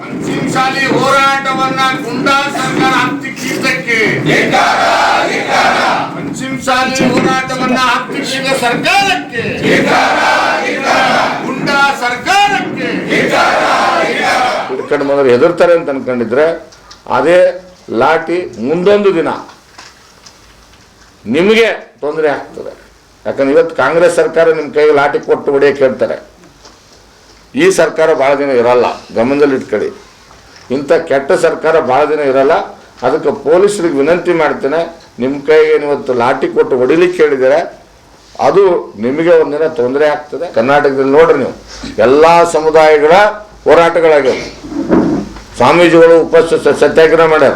ಪಂಚಮಸಾಲಿ ಹೋರಾಟವನ್ನ ಗುಂಡಾ ಸರ್ಕಾರ ಹತ್ತಿಕ್ಕಿದ್ದಕ್ಕೆ. ಶಾಲಿ ಹೋರಾಟವನ್ನ ಹತ್ತಿಕ್ಕಿದ ಸರ್ಕಾರಕ್ಕೆ. ಗುಂಡಾ ಸರ್ಕಾರಕ್ಕೆ. ಹಿಡ್ಕೊಂಡು ಬಂದ್ರೆ ಹೆದರ್ತಾರೆ ಅಂತ ಅನ್ಕೊಂಡಿದ್ರೆ ಅದೇ ಲಾಟಿ ಮುಂದೊಂದು ದಿನ ನಿಮಗೆ ತೊಂದರೆ ಆಗ್ತದೆ. ಯಾಕಂದ್ರೆ ಇವತ್ತು ಕಾಂಗ್ರೆಸ್ ಸರ್ಕಾರ ನಿಮ್ಮ ಕೈಗೆ ಲಾಟಿ ಕೊಟ್ಟು ಹೊಡೆಯಕ್ಕೆ ಹೇಳ್ತಾರೆ. ಈ ಸರ್ಕಾರ ಭಾಳ ದಿನ ಇರಲ್ಲ ಗಮನದಲ್ಲಿ ಇಟ್ಕೊಳ್ಳಿ ಇಂಥ ಕೆಟ್ಟ ಸರ್ಕಾರ ಭಾಳ ದಿನ ಇರಲ್ಲ, ಅದಕ್ಕೆ ಪೊಲೀಸರಿಗೆ ವಿನಂತಿ ಮಾಡ್ತೇನೆ, ನಿಮ್ಮ ಕೈಗೆ ಇವತ್ತು ಲಾಠಿ ಕೊಟ್ಟು ಹೊಡಿಲಿಕ್ಕೆ ಹೇಳಿದರೆ, ಅದು ನಿಮಗೆ ಒಂದಿನ ತೊಂದರೆ ಆಗ್ತದೆ. ಕರ್ನಾಟಕದಲ್ಲಿ ನೋಡ್ರಿ ನೀವು, ಎಲ್ಲ ಸಮುದಾಯಗಳ ಹೋರಾಟಗಳಾಗ್ಯವು. ಸ್ವಾಮೀಜಿಗಳು ಉಪಸ್ಥಿತ ಸತ್ಯಾಗ್ರಹ ಮಾಡ್ಯಾರ.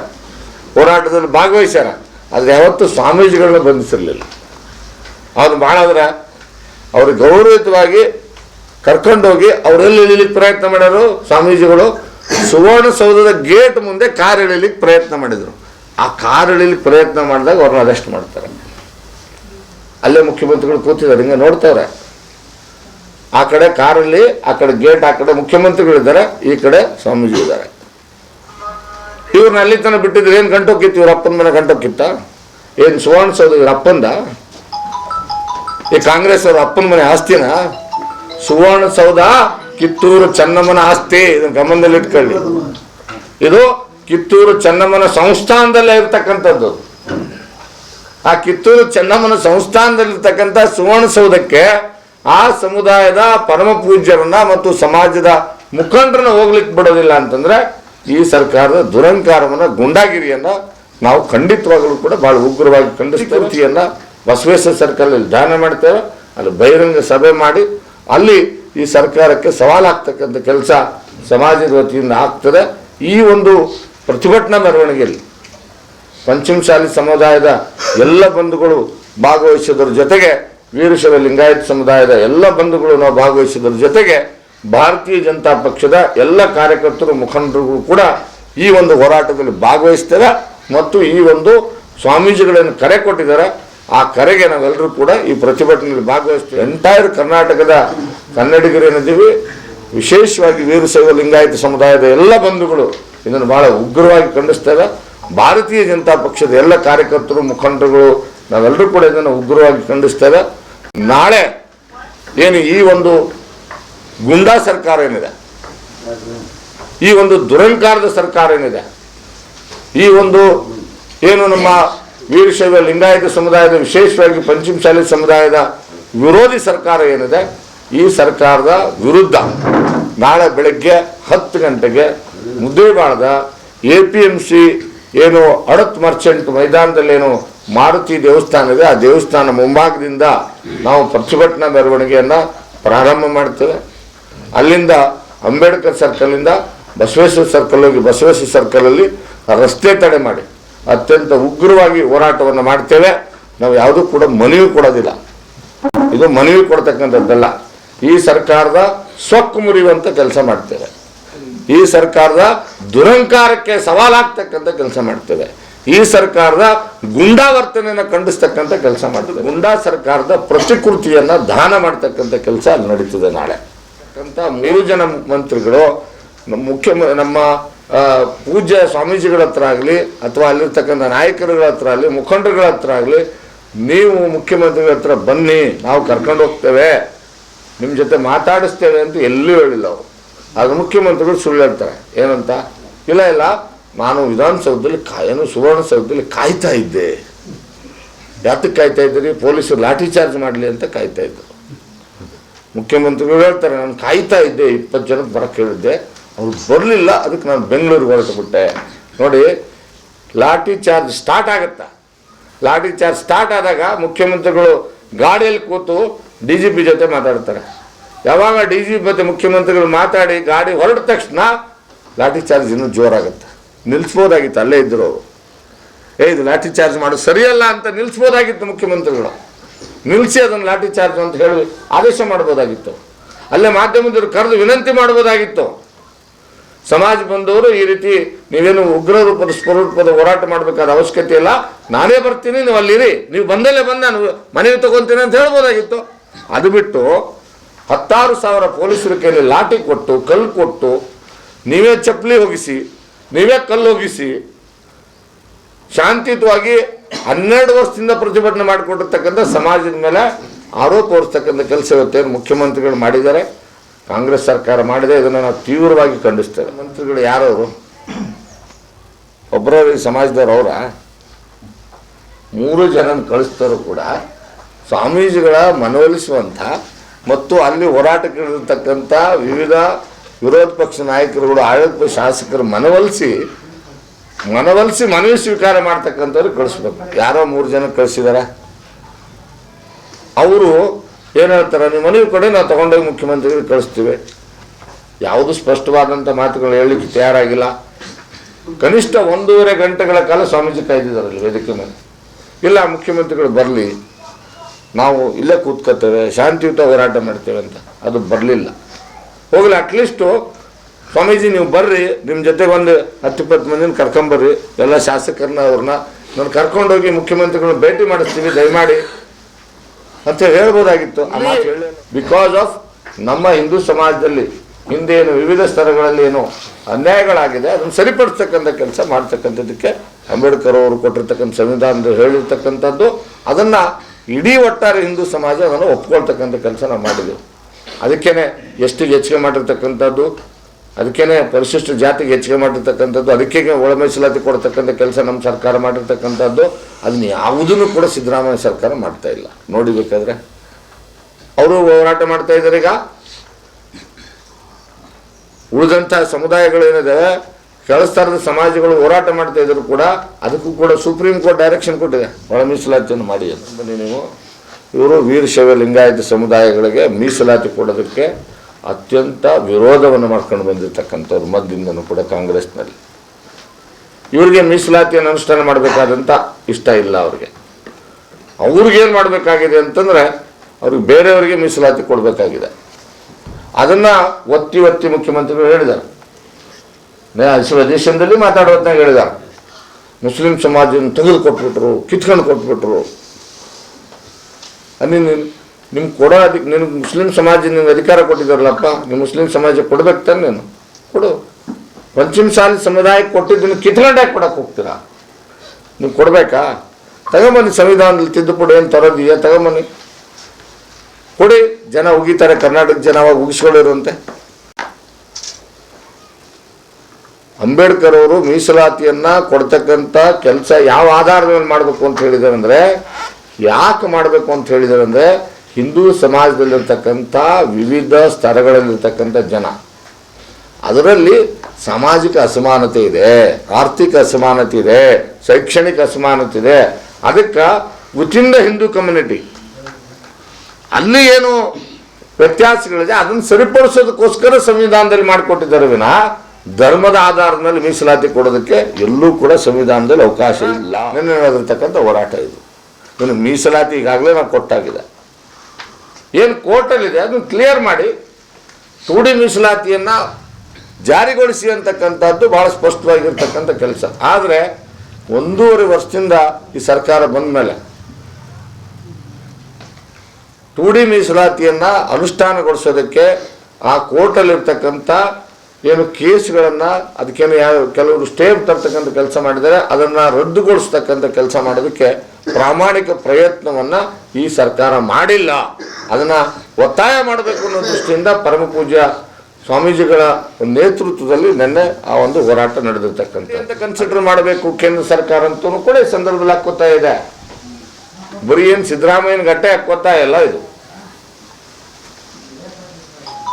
ಹೋರಾಟದಲ್ಲಿ ಭಾಗವಹಿಸ್ಯಾರ. ಆದರೆ ಯಾವತ್ತೂ ಸ್ವಾಮೀಜಿಗಳನ್ನ ಬಂಧಿಸಿರಲಿಲ್ಲ. ಅವ್ರು ಅಂದ್ರೆ, ಅವ್ರಿಗೆ ಗೌರವಿತವಾಗಿ ಕರ್ಕೊಂಡೋಗಿ ಅವರೆಲ್ಲಿ ಇಳಿಲಿಕ್ಕೆ ಪ್ರಯತ್ನ ಮಾಡ್ಯಾರು ಸ್ವಾಮೀಜಿಗಳು ಸುವರ್ಣಸೌಧದ ಗೇಟ್ ಮುಂದೆ ಕಾರ್ ಇಳಿಲಿಕ್ಕೆ ಪ್ರಯತ್ನ ಮಾಡಿದರು. ಆ ಕಾರ್ ಇಳಿಲಿಕ್ಕೆ ಪ್ರಯತ್ನ ಮಾಡಿದಾಗ ಅವ್ರನ್ನ ಅರೆಸ್ಟ್ ಮಾಡ್ತಾರೆ. ಅಲ್ಲೇ ಮುಖ್ಯಮಂತ್ರಿಗಳು ಕೂತಿದ್ದಾರೆ, ಹಿಂಗೆ ನೋಡ್ತಾವ್ರೆ. ಆ ಕಡೆ ಕಾರಲ್ಲಿ ಆ ಕಡೆ ಗೇಟ್, ಆ ಕಡೆ ಮುಖ್ಯಮಂತ್ರಿಗಳಿದ್ದಾರೆ ಈ ಕಡೆ ಸ್ವಾಮೀಜಿ ಇದ್ದಾರೆ. ಇವ್ರನ್ನ ಅಲ್ಲಿ ತನಕ ಬಿಟ್ಟಿದ್ರೆ ಏನು ಗಂಟೋಕಿತ್ತು? ಇವ್ರ ಅಪ್ಪನ ಮನೆ ಗಂಟೋಕಿತ್ತ? ಏನು ಸುವರ್ಣಸೌಧ ಇವ್ರ ಅಪ್ಪಂದ? ಈ ಕಾಂಗ್ರೆಸ್ ಅವ್ರ ಅಪ್ಪನ ಮನೆ ಆಸ್ತಿನ? ಸುವರ್ಣಸೌಧ ಕಿತ್ತೂರು ಚೆನ್ನಮ್ಮನ ಆಸ್ತಿ. ಗಮನದಲ್ಲಿ ಇಟ್ಕೊಳ್ಳಿ. ಇದು ಕಿತ್ತೂರು ಚೆನ್ನಮ್ಮನ ಸಂಸ್ಥಾನದಲ್ಲೇ ಇರ್ತಕ್ಕಂಥದ್ದು. ಆ ಕಿತ್ತೂರು ಚೆನ್ನಮ್ಮನ ಸಂಸ್ಥಾನದಲ್ಲಿರ್ತಕ್ಕಂಥ ಸುವರ್ಣಸೌಧಕ್ಕೆ ಆ ಸಮುದಾಯದ ಪರಮ ಪೂಜ್ಯರನ್ನ ಮತ್ತು ಸಮಾಜದ ಮುಖಂಡರನ್ನ ಹೋಗ್ಲಿಕ್ಕೆ ಬಿಡೋದಿಲ್ಲ ಅಂತಂದ್ರೆ ಈ ಸರ್ಕಾರದ ದುರಂಕಾರವನ್ನ ಗುಂಡಾಗಿರಿಯನ್ನ ನಾವು ಖಂಡಿತವಾಗಲೂ ಕೂಡ ಬಹಳ ಉಗ್ರವಾಗಿ ಖಂಡಿಸ್ತೀಯನ್ನ ಬಸವೇಶ್ವರ ಸರ್ಕಲ್ ಧ್ಯಾನ ಮಾಡ್ತೇವೆ. ಅಲ್ಲಿ ಬಹಿರಂಗ ಸಭೆ ಮಾಡಿ ಅಲ್ಲಿ ಈ ಸರ್ಕಾರಕ್ಕೆ ಸವಾಲಾಗ್ತಕ್ಕಂಥ ಕೆಲಸ ಸಮಾಜದ ವತಿಯಿಂದ ಆಗ್ತದೆ. ಈ ಒಂದು ಪ್ರತಿಭಟನಾ ಮೆರವಣಿಗೆಯಲ್ಲಿ ಪಂಚಮಶಾಲಿ ಸಮುದಾಯದ ಎಲ್ಲ ಬಂಧುಗಳು ಭಾಗವಹಿಸಿದ್ರ ಜೊತೆಗೆ ವೀರಶೈವ ಲಿಂಗಾಯತ ಸಮುದಾಯದ ಎಲ್ಲ ಬಂಧುಗಳು ನಾವು ಭಾಗವಹಿಸಿದ್ರ ಜೊತೆಗೆ ಭಾರತೀಯ ಜನತಾ ಪಕ್ಷದ ಎಲ್ಲ ಕಾರ್ಯಕರ್ತರು ಮುಖಂಡರು ಕೂಡ ಈ ಒಂದು ಹೋರಾಟದಲ್ಲಿ ಭಾಗವಹಿಸ್ತಾರೆ ಮತ್ತು ಈ ಒಂದು ಸ್ವಾಮೀಜಿಗಳನ್ನು ಕರೆ ಕೊಟ್ಟಿದ್ದಾರೆ. ಆ ಕರೆಗೆ ನಾವೆಲ್ಲರೂ ಕೂಡ ಈ ಪ್ರತಿಭಟನೆಯಲ್ಲಿ ಭಾಗವಹಿಸ್ತೀವಿ. ಎಂಟೈರ್ ಕರ್ನಾಟಕದ ಕನ್ನಡಿಗರೇನಿದ್ದೀವಿ ವಿಶೇಷವಾಗಿ ವೀರಶೈವ ಲಿಂಗಾಯತ ಸಮುದಾಯದ ಎಲ್ಲ ಬಂಧುಗಳು ಇದನ್ನು ಬಹಳ ಉಗ್ರವಾಗಿ ಖಂಡಿಸ್ತೇವೆ ಭಾರತೀಯ ಜನತಾ ಪಕ್ಷದ ಎಲ್ಲ ಕಾರ್ಯಕರ್ತರು, ಮುಖಂಡರುಗಳು ನಾವೆಲ್ಲರೂ ಕೂಡ ಇದನ್ನು ಉಗ್ರವಾಗಿ ಖಂಡಿಸ್ತೇವೆ ನಾಳೆ ಏನು ಈ ಒಂದು ಗುಂಡಾ ಸರ್ಕಾರ ಏನಿದೆ, ಈ ಒಂದು ದುರಂಕಾರದ ಸರ್ಕಾರ ಏನಿದೆ, ಈ ಒಂದು ಏನು ನಮ್ಮ ವೀರಶೈವ ಲಿಂಗಾಯತ ಸಮುದಾಯದ, ವಿಶೇಷವಾಗಿ ಪಂಚಮಶಾಲಿ ಸಮುದಾಯದ ವಿರೋಧಿ ಸರ್ಕಾರ ಏನಿದೆ? ಈ ಸರ್ಕಾರದ ವಿರುದ್ಧ ನಾಳೆ ಬೆಳಗ್ಗೆ ಹತ್ತು ಗಂಟೆಗೆ ಮುದ್ದೇಬಾಳದ ಎ ಪಿ ಎಂ ಸಿ ಏನು ಅಡತ್ ಮರ್ಚೆಂಟ್ ಮೈದಾನದಲ್ಲಿ ಏನು ಮಾರುತಿ ದೇವಸ್ಥಾನ ಇದೆ, ಆ ದೇವಸ್ಥಾನ ಮುಂಭಾಗದಿಂದ ನಾವು ಪ್ರತಿಭಟನಾ ಮೆರವಣಿಗೆಯನ್ನು ಪ್ರಾರಂಭ ಮಾಡ್ತೇವೆ. ಅಲ್ಲಿಂದ ಅಂಬೇಡ್ಕರ್ ಸರ್ಕಲಿಂದ ಬಸವೇಶ್ವರ ಸರ್ಕಲ್ ಹೋಗಿ ಬಸವೇಶ್ವರ ಸರ್ಕಲಲ್ಲಿ ರಸ್ತೆ ತಡೆ ಮಾಡಿ. ಅತ್ಯಂತ ಉಗ್ರವಾಗಿ ಹೋರಾಟವನ್ನು ಮಾಡ್ತೇವೆ. ನಾವು ಯಾವುದೂ ಕೂಡ ಮನವಿ ಕೊಡೋದಿಲ್ಲ. ಇದು ಮನವಿ ಕೊಡ್ತಕ್ಕಂಥದ್ದಲ್ಲ. ಈ ಸರ್ಕಾರದ ಸೊಕ್ಕು ಮುರಿಯುವಂಥ ಕೆಲಸ ಮಾಡ್ತೇವೆ. ಈ ಸರ್ಕಾರದ ದುರಂಕಾರಕ್ಕೆ ಸವಾಲಾಗ್ತಕ್ಕಂಥ ಕೆಲಸ ಮಾಡ್ತೇವೆ. ಈ ಸರ್ಕಾರದ ಗುಂಡಾವರ್ತನೆಯನ್ನು ಖಂಡಿಸ್ತಕ್ಕಂಥ ಕೆಲಸ ಮಾಡ್ತೇವೆ. ಗುಂಡಾ ಸರ್ಕಾರದ ಪ್ರತಿಕೃತಿಯನ್ನ ದಾನ ಮಾಡ್ತಕ್ಕಂಥ ಕೆಲಸ ಅಲ್ಲಿ ನಡೀತದೆ ನಾಳೆ. ಅಂತ ಮೂರು ಜನ ಮಂತ್ರಿಗಳು, ನಮ್ಮ ಮುಖ್ಯ ನಮ್ಮ ಪೂಜ್ಯ ಸ್ವಾಮೀಜಿಗಳ ಹತ್ರ ಆಗಲಿ, ಅಥವಾ ಅಲ್ಲಿರ್ತಕ್ಕಂಥ ನಾಯಕರುಗಳ ಹತ್ರ ಆಗಲಿ, ಮುಖಂಡರುಗಳ ಹತ್ರ ಆಗಲಿ, ನೀವು ಮುಖ್ಯಮಂತ್ರಿಗಳ ಹತ್ರ ಬನ್ನಿ, ನಾವು ಕರ್ಕೊಂಡು ಹೋಗ್ತೇವೆ. ನಿಮ್ಮ ಜೊತೆ ಮಾತಾಡಿಸ್ತೇವೆ ಅಂತ ಎಲ್ಲೂ ಹೇಳಿಲ್ಲ ಅವರು. ಆಗ ಮುಖ್ಯಮಂತ್ರಿಗಳು ಸುಳ್ಳು ಹೇಳ್ತಾರೆ. ಏನಂತ? ಇಲ್ಲ ಇಲ್ಲ, ನಾನು ವಿಧಾನಸೌಧದಲ್ಲಿ ಕಾಯನು ಸುವರ್ಣಸೌಧದಲ್ಲಿ ಕಾಯ್ತಾ ಇದ್ದೆ. ಯಾತಕ್ಕೆ ಕಾಯ್ತಾ ಇದ್ದೀರಿ? ಪೊಲೀಸರು ಲಾಠಿ ಚಾರ್ಜ್ ಮಾಡಲಿ ಅಂತ ಕಾಯ್ತಾ ಇದ್ದರು ಮುಖ್ಯಮಂತ್ರಿಗಳು ಹೇಳ್ತಾರೆ, ನಾನು ಕಾಯ್ತಾ ಇದ್ದೆ, ಇಪ್ಪತ್ತು ಜನಕ್ಕೆ ಬರಕ್ಕೆ ಹೇಳಿದ್ದೆ. ಅವ್ರು ಬರಲಿಲ್ಲ, ಅದಕ್ಕೆ ನಾನು ಬೆಂಗಳೂರಿಗೆ ಹೊರಟುಬಿಟ್ಟೆ ನೋಡಿ, ಲಾಠಿ ಚಾರ್ಜ್ ಸ್ಟಾರ್ಟ್ ಆಗುತ್ತಾ? ಲಾಠಿ ಚಾರ್ಜ್ ಸ್ಟಾರ್ಟ್ ಆದಾಗ ಮುಖ್ಯಮಂತ್ರಿಗಳು ಗಾಡಿಯಲ್ಲಿ ಕೂತು ಡಿ ಜಿ ಪಿ ಜೊತೆ ಮಾತಾಡ್ತಾರೆ. ಯಾವಾಗ ಡಿ ಜಿ ಪಿ ಮತ್ತು ಮುಖ್ಯಮಂತ್ರಿಗಳು ಮಾತಾಡಿ ಗಾಡಿ ಹೊರಟ ತಕ್ಷಣ ಲಾಠಿ ಚಾರ್ಜ್ ಇನ್ನೂ ಜೋರಾಗುತ್ತೆ? ನಿಲ್ಲಿಸ್ಬೋದಾಗಿತ್ತು ಅಲ್ಲೇ ಇದ್ದರು ಅವರು. ಏ, ಇದು ಲಾಠಿ ಚಾರ್ಜ್ ಮಾಡೋದು ಸರಿಯಲ್ಲ ಅಂತ ನಿಲ್ಲಿಸ್ಬೋದಾಗಿತ್ತು ಮುಖ್ಯಮಂತ್ರಿಗಳು. ನಿಲ್ಲಿಸಿ ಅದನ್ನು ಲಾಠಿ ಚಾರ್ಜ್ ಅಂತ ಹೇಳಿ ಆದೇಶ ಮಾಡ್ಬೋದಾಗಿತ್ತು. ಅಲ್ಲೇ ಮಾಧ್ಯಮದವರು ಕರೆದು ವಿನಂತಿ ಮಾಡ್ಬೋದಾಗಿತ್ತು. ಸಮಾಜ ಬಂದವರು ಈ ರೀತಿ ನೀವೇನು ಉಗ್ರ ರೂಪದ ಸ್ವರೂಪದ ಹೋರಾಟ ಮಾಡಬೇಕಾದ ಅವಶ್ಯಕತೆ ಇಲ್ಲ. ನಾನೇ ಬರ್ತೀನಿ, ನೀವು ಅಲ್ಲಿರಿ ನೀವು ಬಂದಲ್ಲೇ ಬಂದ ನಾನು ಮನೆಗೆ ತಗೊಂತೀನಿ ಅಂತ ಹೇಳ್ಬೋದಾಗಿತ್ತು. ಅದು ಬಿಟ್ಟು ಹತ್ತಾರು ಸಾವಿರ ಪೊಲೀಸರ ಕೈಯಲ್ಲಿ ಲಾಠಿ ಕೊಟ್ಟು, ಕಲ್ಲು ಕೊಟ್ಟು, ನೀವೇ ಚಪ್ಪಲಿ ಹೋಗಿಸಿ, ನೀವೇ ಕಲ್ಲು ಹೋಗಿಸಿ, ಶಾಂತಿಯುತವಾಗಿ ಹನ್ನೆರಡು ವರ್ಷದಿಂದ ಪ್ರತಿಭಟನೆ ಮಾಡಿಕೊಂಡಿರ್ತಕ್ಕಂಥ ಸಮಾಜದ ಮೇಲೆ ಆರೋಪ ಹೊರಿಸ್ತಕ್ಕಂಥ ಕೆಲಸ ಇವತ್ತೇನು ಮುಖ್ಯಮಂತ್ರಿಗಳು ಮಾಡಿದ್ದಾರೆ. ಕಾಂಗ್ರೆಸ್ ಸರ್ಕಾರ ಮಾಡಿದೆ ಇದನ್ನು ನಾವು ತೀವ್ರವಾಗಿ ಖಂಡಿಸ್ತೇವೆ. ಮಂತ್ರಿಗಳು ಯಾರವರು? ಒಬ್ಬರವ್ರ ಈ ಸಮಾಜದವ್ರು ಅವರ? ಮೂರು ಜನ ಕಳಿಸ್ತಾರು ಕೂಡ ಸ್ವಾಮೀಜಿಗಳ ಮನವೊಲಿಸುವಂಥ ಮತ್ತು ಅಲ್ಲಿ ಹೋರಾಟಕ್ಕಿರತಕ್ಕಂಥ ವಿವಿಧ ವಿರೋಧ ಪಕ್ಷ ನಾಯಕರುಗಳು ಆಡಳಿತ ಶಾಸಕರು ಮನವೊಲಿಸಿ ಮನವೊಲಿಸಿ ಮನವಿ ಸ್ವೀಕಾರ ಮಾಡ್ತಕ್ಕಂಥವ್ರು ಕಳಿಸ್ಬೇಕು. ಯಾರೋ ಮೂರು ಜನ ಕಳಿಸಿದಾರೆ? ಅವರು ಏನು ಹೇಳ್ತಾರೆ? ನಿಮ್ಮ ಮನವಿ ಕಡೆ ನಾವು ತಗೊಂಡೋಗಿ ಮುಖ್ಯಮಂತ್ರಿಗಳಿಗೆ ಕಳಿಸ್ತೀವಿ. ಯಾವುದು ಸ್ಪಷ್ಟವಾದಂಥ ಮಾತುಗಳು ಹೇಳಲಿಕ್ಕೆ ತಯಾರಾಗಿಲ್ಲ. ಕನಿಷ್ಠ ಒಂದೂವರೆ ಗಂಟೆಗಳ ಕಾಲ ಸ್ವಾಮೀಜಿ ಕಾಯ್ದಿದ್ದಾರಲ್ಲಿ ವೇದಿಕೆ ಮೇಲೆ? ಇಲ್ಲ, ಮುಖ್ಯಮಂತ್ರಿಗಳು ಬರಲಿ. ನಾವು ಇಲ್ಲೇ ಕೂತ್ಕೋತೇವೆ, ಶಾಂತಿಯುತ ಹೋರಾಟ ಮಾಡ್ತೇವೆ ಅಂತ. ಅದು ಬರಲಿಲ್ಲ. ಹೋಗಲಿ ಅಟ್ಲೀಸ್ಟು ಸ್ವಾಮೀಜಿ ನೀವು ಬರ್ರಿ ನಿಮ್ಮ ಜೊತೆಗೆ ಒಂದು ಹತ್ತು ಇಪ್ಪತ್ತು ಮಂದಿನ ಕರ್ಕೊಂಬರ್ರಿ. ಎಲ್ಲ ಶಾಸಕರನ್ನ, ಅವ್ರನ್ನ. ನಾನು ಕರ್ಕೊಂಡೋಗಿ ಮುಖ್ಯಮಂತ್ರಿಗಳನ್ನ ಭೇಟಿ ಮಾಡಿಸ್ತೀವಿ, ದಯಮಾಡಿ. ಅಂತ ಹೇಳ್ಬೋದಾಗಿತ್ತು. ಬಿಕಾಸ್ ಆಫ್ ನಮ್ಮ ಹಿಂದೂ ಸಮಾಜದಲ್ಲಿ ಹಿಂದೇನು ವಿವಿಧ ಸ್ತರಗಳಲ್ಲಿ ಏನು ಅನ್ಯಾಯಗಳಾಗಿದೆ ಅದನ್ನು ಸರಿಪಡಿಸ್ತಕ್ಕಂಥ ಕೆಲಸ ಮಾಡ್ತಕ್ಕಂಥದ್ದಕ್ಕೆ ಅಂಬೇಡ್ಕರ್ ಅವರು ಕೊಟ್ಟಿರ್ತಕ್ಕಂಥ ಸಂವಿಧಾನದ ಹೇಳಿರ್ತಕ್ಕಂಥದ್ದು ಅದನ್ನು ಇಡೀ ಒಟ್ಟಾರೆ ಹಿಂದೂ ಸಮಾಜ ಅದನ್ನು ಒಪ್ಕೊಳ್ತಕ್ಕಂಥ ಕೆಲಸ ನಾವು ಮಾಡಿದೆವು. ಅದಕ್ಕೇನೆ ಎಷ್ಟು ಹೆಚ್ಚಿಗೆ ಮಾಡಿರ್ತಕ್ಕಂಥದ್ದು ಅದಕ್ಕೇನೆ ಪರಿಶಿಷ್ಟ ಜಾತಿಗೆ ಹೆಚ್ಚಿಗೆ ಮಾಡಿರ್ತಕ್ಕಂಥದ್ದು, ಅದಕ್ಕೆ ಒಳಮೀಸಲಾತಿ ಕೊಡ್ತಕ್ಕಂಥ ಕೆಲಸ ನಮ್ಮ ಸರ್ಕಾರ ಮಾಡಿರ್ತಕ್ಕಂಥದ್ದು, ಅದನ್ನ ಯಾವುದನ್ನು ಕೂಡ ಸಿದ್ದರಾಮಯ್ಯ ಸರ್ಕಾರ ಮಾಡ್ತಾ ಇಲ್ಲ. ನೋಡಿಬೇಕಾದ್ರೆ ಅವರು ಹೋರಾಟ ಮಾಡ್ತಾ ಇದ್ದಾರೆ ಈಗ. ಉಳಿದಂಥ ಸಮುದಾಯಗಳೇನಿದೆ ಕೆಳಸ್ತರದ ಸಮಾಜಗಳು ಹೋರಾಟ ಮಾಡ್ತಾ ಇದ್ರು ಕೂಡ ಅದಕ್ಕೂ ಕೂಡ ಸುಪ್ರೀಂ ಕೋರ್ಟ್ ಡೈರೆಕ್ಷನ್ ಕೊಟ್ಟಿದೆ. ಒಳ ಮೀಸಲಾತಿಯನ್ನು ಮಾಡಿ ಅಂತ. ಬನ್ನಿ ನೀವು. ಇವರು ವೀರಶೈವ ಲಿಂಗಾಯತ ಸಮುದಾಯಗಳಿಗೆ ಮೀಸಲಾತಿ ಕೊಡೋದಕ್ಕೆ ಅತ್ಯಂತ ವಿರೋಧವನ್ನು ಮಾಡ್ಕೊಂಡು ಬಂದಿರತಕ್ಕಂಥವ್ರು ಮದ್ದಿಂದನೂ ಕೂಡ ಕಾಂಗ್ರೆಸ್ನಲ್ಲಿ. ಇವರಿಗೆ ಮೀಸಲಾತಿಯನ್ನು ಅನುಷ್ಠಾನ ಮಾಡಬೇಕಾದಂಥ ಇಷ್ಟ ಇಲ್ಲ ಅವ್ರಿಗೆ. ಅವ್ರಿಗೇನು ಮಾಡಬೇಕಾಗಿದೆ ಅಂತಂದರೆ ಅವ್ರಿಗೆ ಬೇರೆಯವರಿಗೆ ಮೀಸಲಾತಿ ಕೊಡಬೇಕಾಗಿದೆ. ಅದನ್ನು ಒತ್ತಿ ಒತ್ತಿ ಮುಖ್ಯಮಂತ್ರಿಗಳು ಹೇಳಿದ್ದಾರೆ. ಅಧಿವೇಶನದಲ್ಲಿ ಮಾತಾಡೋದ್ನಾಗ ಹೇಳಿದ್ದಾರೆ. ಮುಸ್ಲಿಂ ಸಮಾಜವನ್ನು ತೆಗೆದುಕೊಟ್ಬಿಟ್ರು, ಕಿತ್ಕೊಂಡು ಕೊಟ್ಬಿಟ್ರು. ಅಲ್ಲಿ ನಿಮ್ಗೆ ಕೊಡೋ ಅದಕ್ಕೆ ನಿನಗೆ ಮುಸ್ಲಿಂ ಸಮಾಜ ನಿಮ್ಗೆ ಅಧಿಕಾರ ಕೊಟ್ಟಿದ್ದಾರಲ್ಲಪ್ಪ ನೀವು ಮುಸ್ಲಿಂ ಸಮಾಜ ಕೊಡ್ಬೇಕು ತಾನೆ ನೀನು. ಕೊಡು. ಪಂಚಮಸಾಲಿ ಸಮುದಾಯಕ್ಕೆ ಕೊಟ್ಟಿದ್ದನ್ನು ಕಿತ್ಕೊಂಡು ಕೊಡೋಕೆ ಕೊಡಕ್ಕೆ ಹೋಗ್ತೀರಾ? ನೀವು ಕೊಡಬೇಕಾ? ತಗೊಂಬನ್ನಿ ಸಂವಿಧಾನದಲ್ಲಿ ತಿದ್ದುಪಡಿ ಏನು ತರೋದಿದೆಯಾ ತಗೊಂಬನ್ನಿ. ಕೊಡಿ, ಜನ ಉಗಿತಾರೆ ಕರ್ನಾಟಕ ಜನ ಅವಾಗ ಉಗಿಸ್ಕೊಂಡಿರುವಂತೆ ಅಂಬೇಡ್ಕರ್ ಅವರು ಮೀಸಲಾತಿಯನ್ನ ಕೊಡ್ತಕ್ಕಂಥ ಕೆಲಸ ಯಾವ ಆಧಾರದ ಮೇಲೆ ಮಾಡಬೇಕು ಅಂತ ಹೇಳಿದಾರೆ ಅಂದರೆ, ಯಾಕೆ ಮಾಡಬೇಕು ಅಂತ ಹೇಳಿದಾರೆ ಅಂದ್ರೆ ಹಿಂದೂ ಸಮಾಜದಲ್ಲಿರ್ತಕ್ಕಂಥ ವಿವಿಧ ಸ್ತರಗಳಲ್ಲಿರ್ತಕ್ಕಂಥ ಜನ. ಅದರಲ್ಲಿ ಸಾಮಾಜಿಕ ಅಸಮಾನತೆ ಇದೆ, ಆರ್ಥಿಕ ಅಸಮಾನತೆ ಇದೆ, ಶೈಕ್ಷಣಿಕ ಅಸಮಾನತೆ ಇದೆ. ಅದಕ್ಕೆ ವಿತಿನ್ ದ ಹಿಂದೂ ಕಮ್ಯುನಿಟಿ. ಅಲ್ಲಿ ಏನು ವ್ಯತ್ಯಾಸಗಳಿದೆ, ಅದನ್ನು ಸರಿಪಡಿಸೋದಕ್ಕೋಸ್ಕರ ಸಂವಿಧಾನದಲ್ಲಿ ಮಾಡಿಕೊಟ್ಟಿದ್ದಾರೆ ವಿನ ಧರ್ಮದ ಆಧಾರದ ಮೇಲೆ ಮೀಸಲಾತಿ ಕೊಡೋದಕ್ಕೆ ಎಲ್ಲೂ ಕೂಡ ಸಂವಿಧಾನದಲ್ಲಿ ಅವಕಾಶ ಇಲ್ಲ. ನಿನ್ನೆ ನಡೆದಿರ್ತಕ್ಕಂಥ ಹೋರಾಟ ಇದು. ಇನ್ನು ಮೀಸಲಾತಿ ಈಗಾಗಲೇ ನಾವು ಕೊಟ್ಟಾಗಿದೆ. ಏನು ಕೋರ್ಟಲ್ಲಿದೆ ಅದನ್ನು ಕ್ಲಿಯರ್ ಮಾಡಿ ಟೂಡಿ ಮೀಸಲಾತಿಯನ್ನು ಜಾರಿಗೊಳಿಸಿ ಅಂತಕ್ಕಂಥದ್ದು ಭಾಳ ಸ್ಪಷ್ಟವಾಗಿರ್ತಕ್ಕಂಥ ಕೆಲಸ. ಆದರೆ ಒಂದೂವರೆ ವರ್ಷದಿಂದ ಈ ಸರ್ಕಾರ ಬಂದ ಮೇಲೆ ಟೂಡಿ ಮೀಸಲಾತಿಯನ್ನು ಅನುಷ್ಠಾನಗೊಳಿಸೋದಕ್ಕೆ ಆ ಕೋರ್ಟಲ್ಲಿರ್ತಕ್ಕಂಥ ಏನು ಕೇಸ್ಗಳನ್ನು ಅದಕ್ಕೇನು ಯಾವ ಕೆಲವರು ಸ್ಟೇ ತರ್ತಕ್ಕಂಥ ಕೆಲಸ ಮಾಡಿದ್ದಾರೆ ಅದನ್ನು ರದ್ದುಗೊಳಿಸ್ತಕ್ಕಂಥ ಕೆಲಸ ಮಾಡೋದಕ್ಕೆ ಪ್ರಾಮಾಣಿಕ ಪ್ರಯತ್ನವನ್ನು ಈ ಸರ್ಕಾರ ಮಾಡಿಲ್ಲ. ಅದನ್ನು ಒತ್ತಾಯ ಮಾಡಬೇಕು ಅನ್ನೋ ದೃಷ್ಟಿಯಿಂದ ಪರಮ ಪೂಜ್ಯ ಸ್ವಾಮೀಜಿಗಳ ನೇತೃತ್ವದಲ್ಲಿ ನಿನ್ನೆ ಆ ಒಂದು ಹೋರಾಟ ನಡೆದಿರ್ತಕ್ಕಂಥ ಕನ್ಸಿಡರ್ ಮಾಡಬೇಕು ಕೇಂದ್ರ ಸರ್ಕಾರ ಅಂತೂ ಕೂಡ ಈ ಸಂದರ್ಭದಲ್ಲಿ ಹಾಕೋತಾ ಇದೆ. ಬರೀ ಏನು ಸಿದ್ದರಾಮಯ್ಯನ ಗಟ್ಟೆ ಹಾಕೋತಾ ಇಲ್ಲ ಇದು.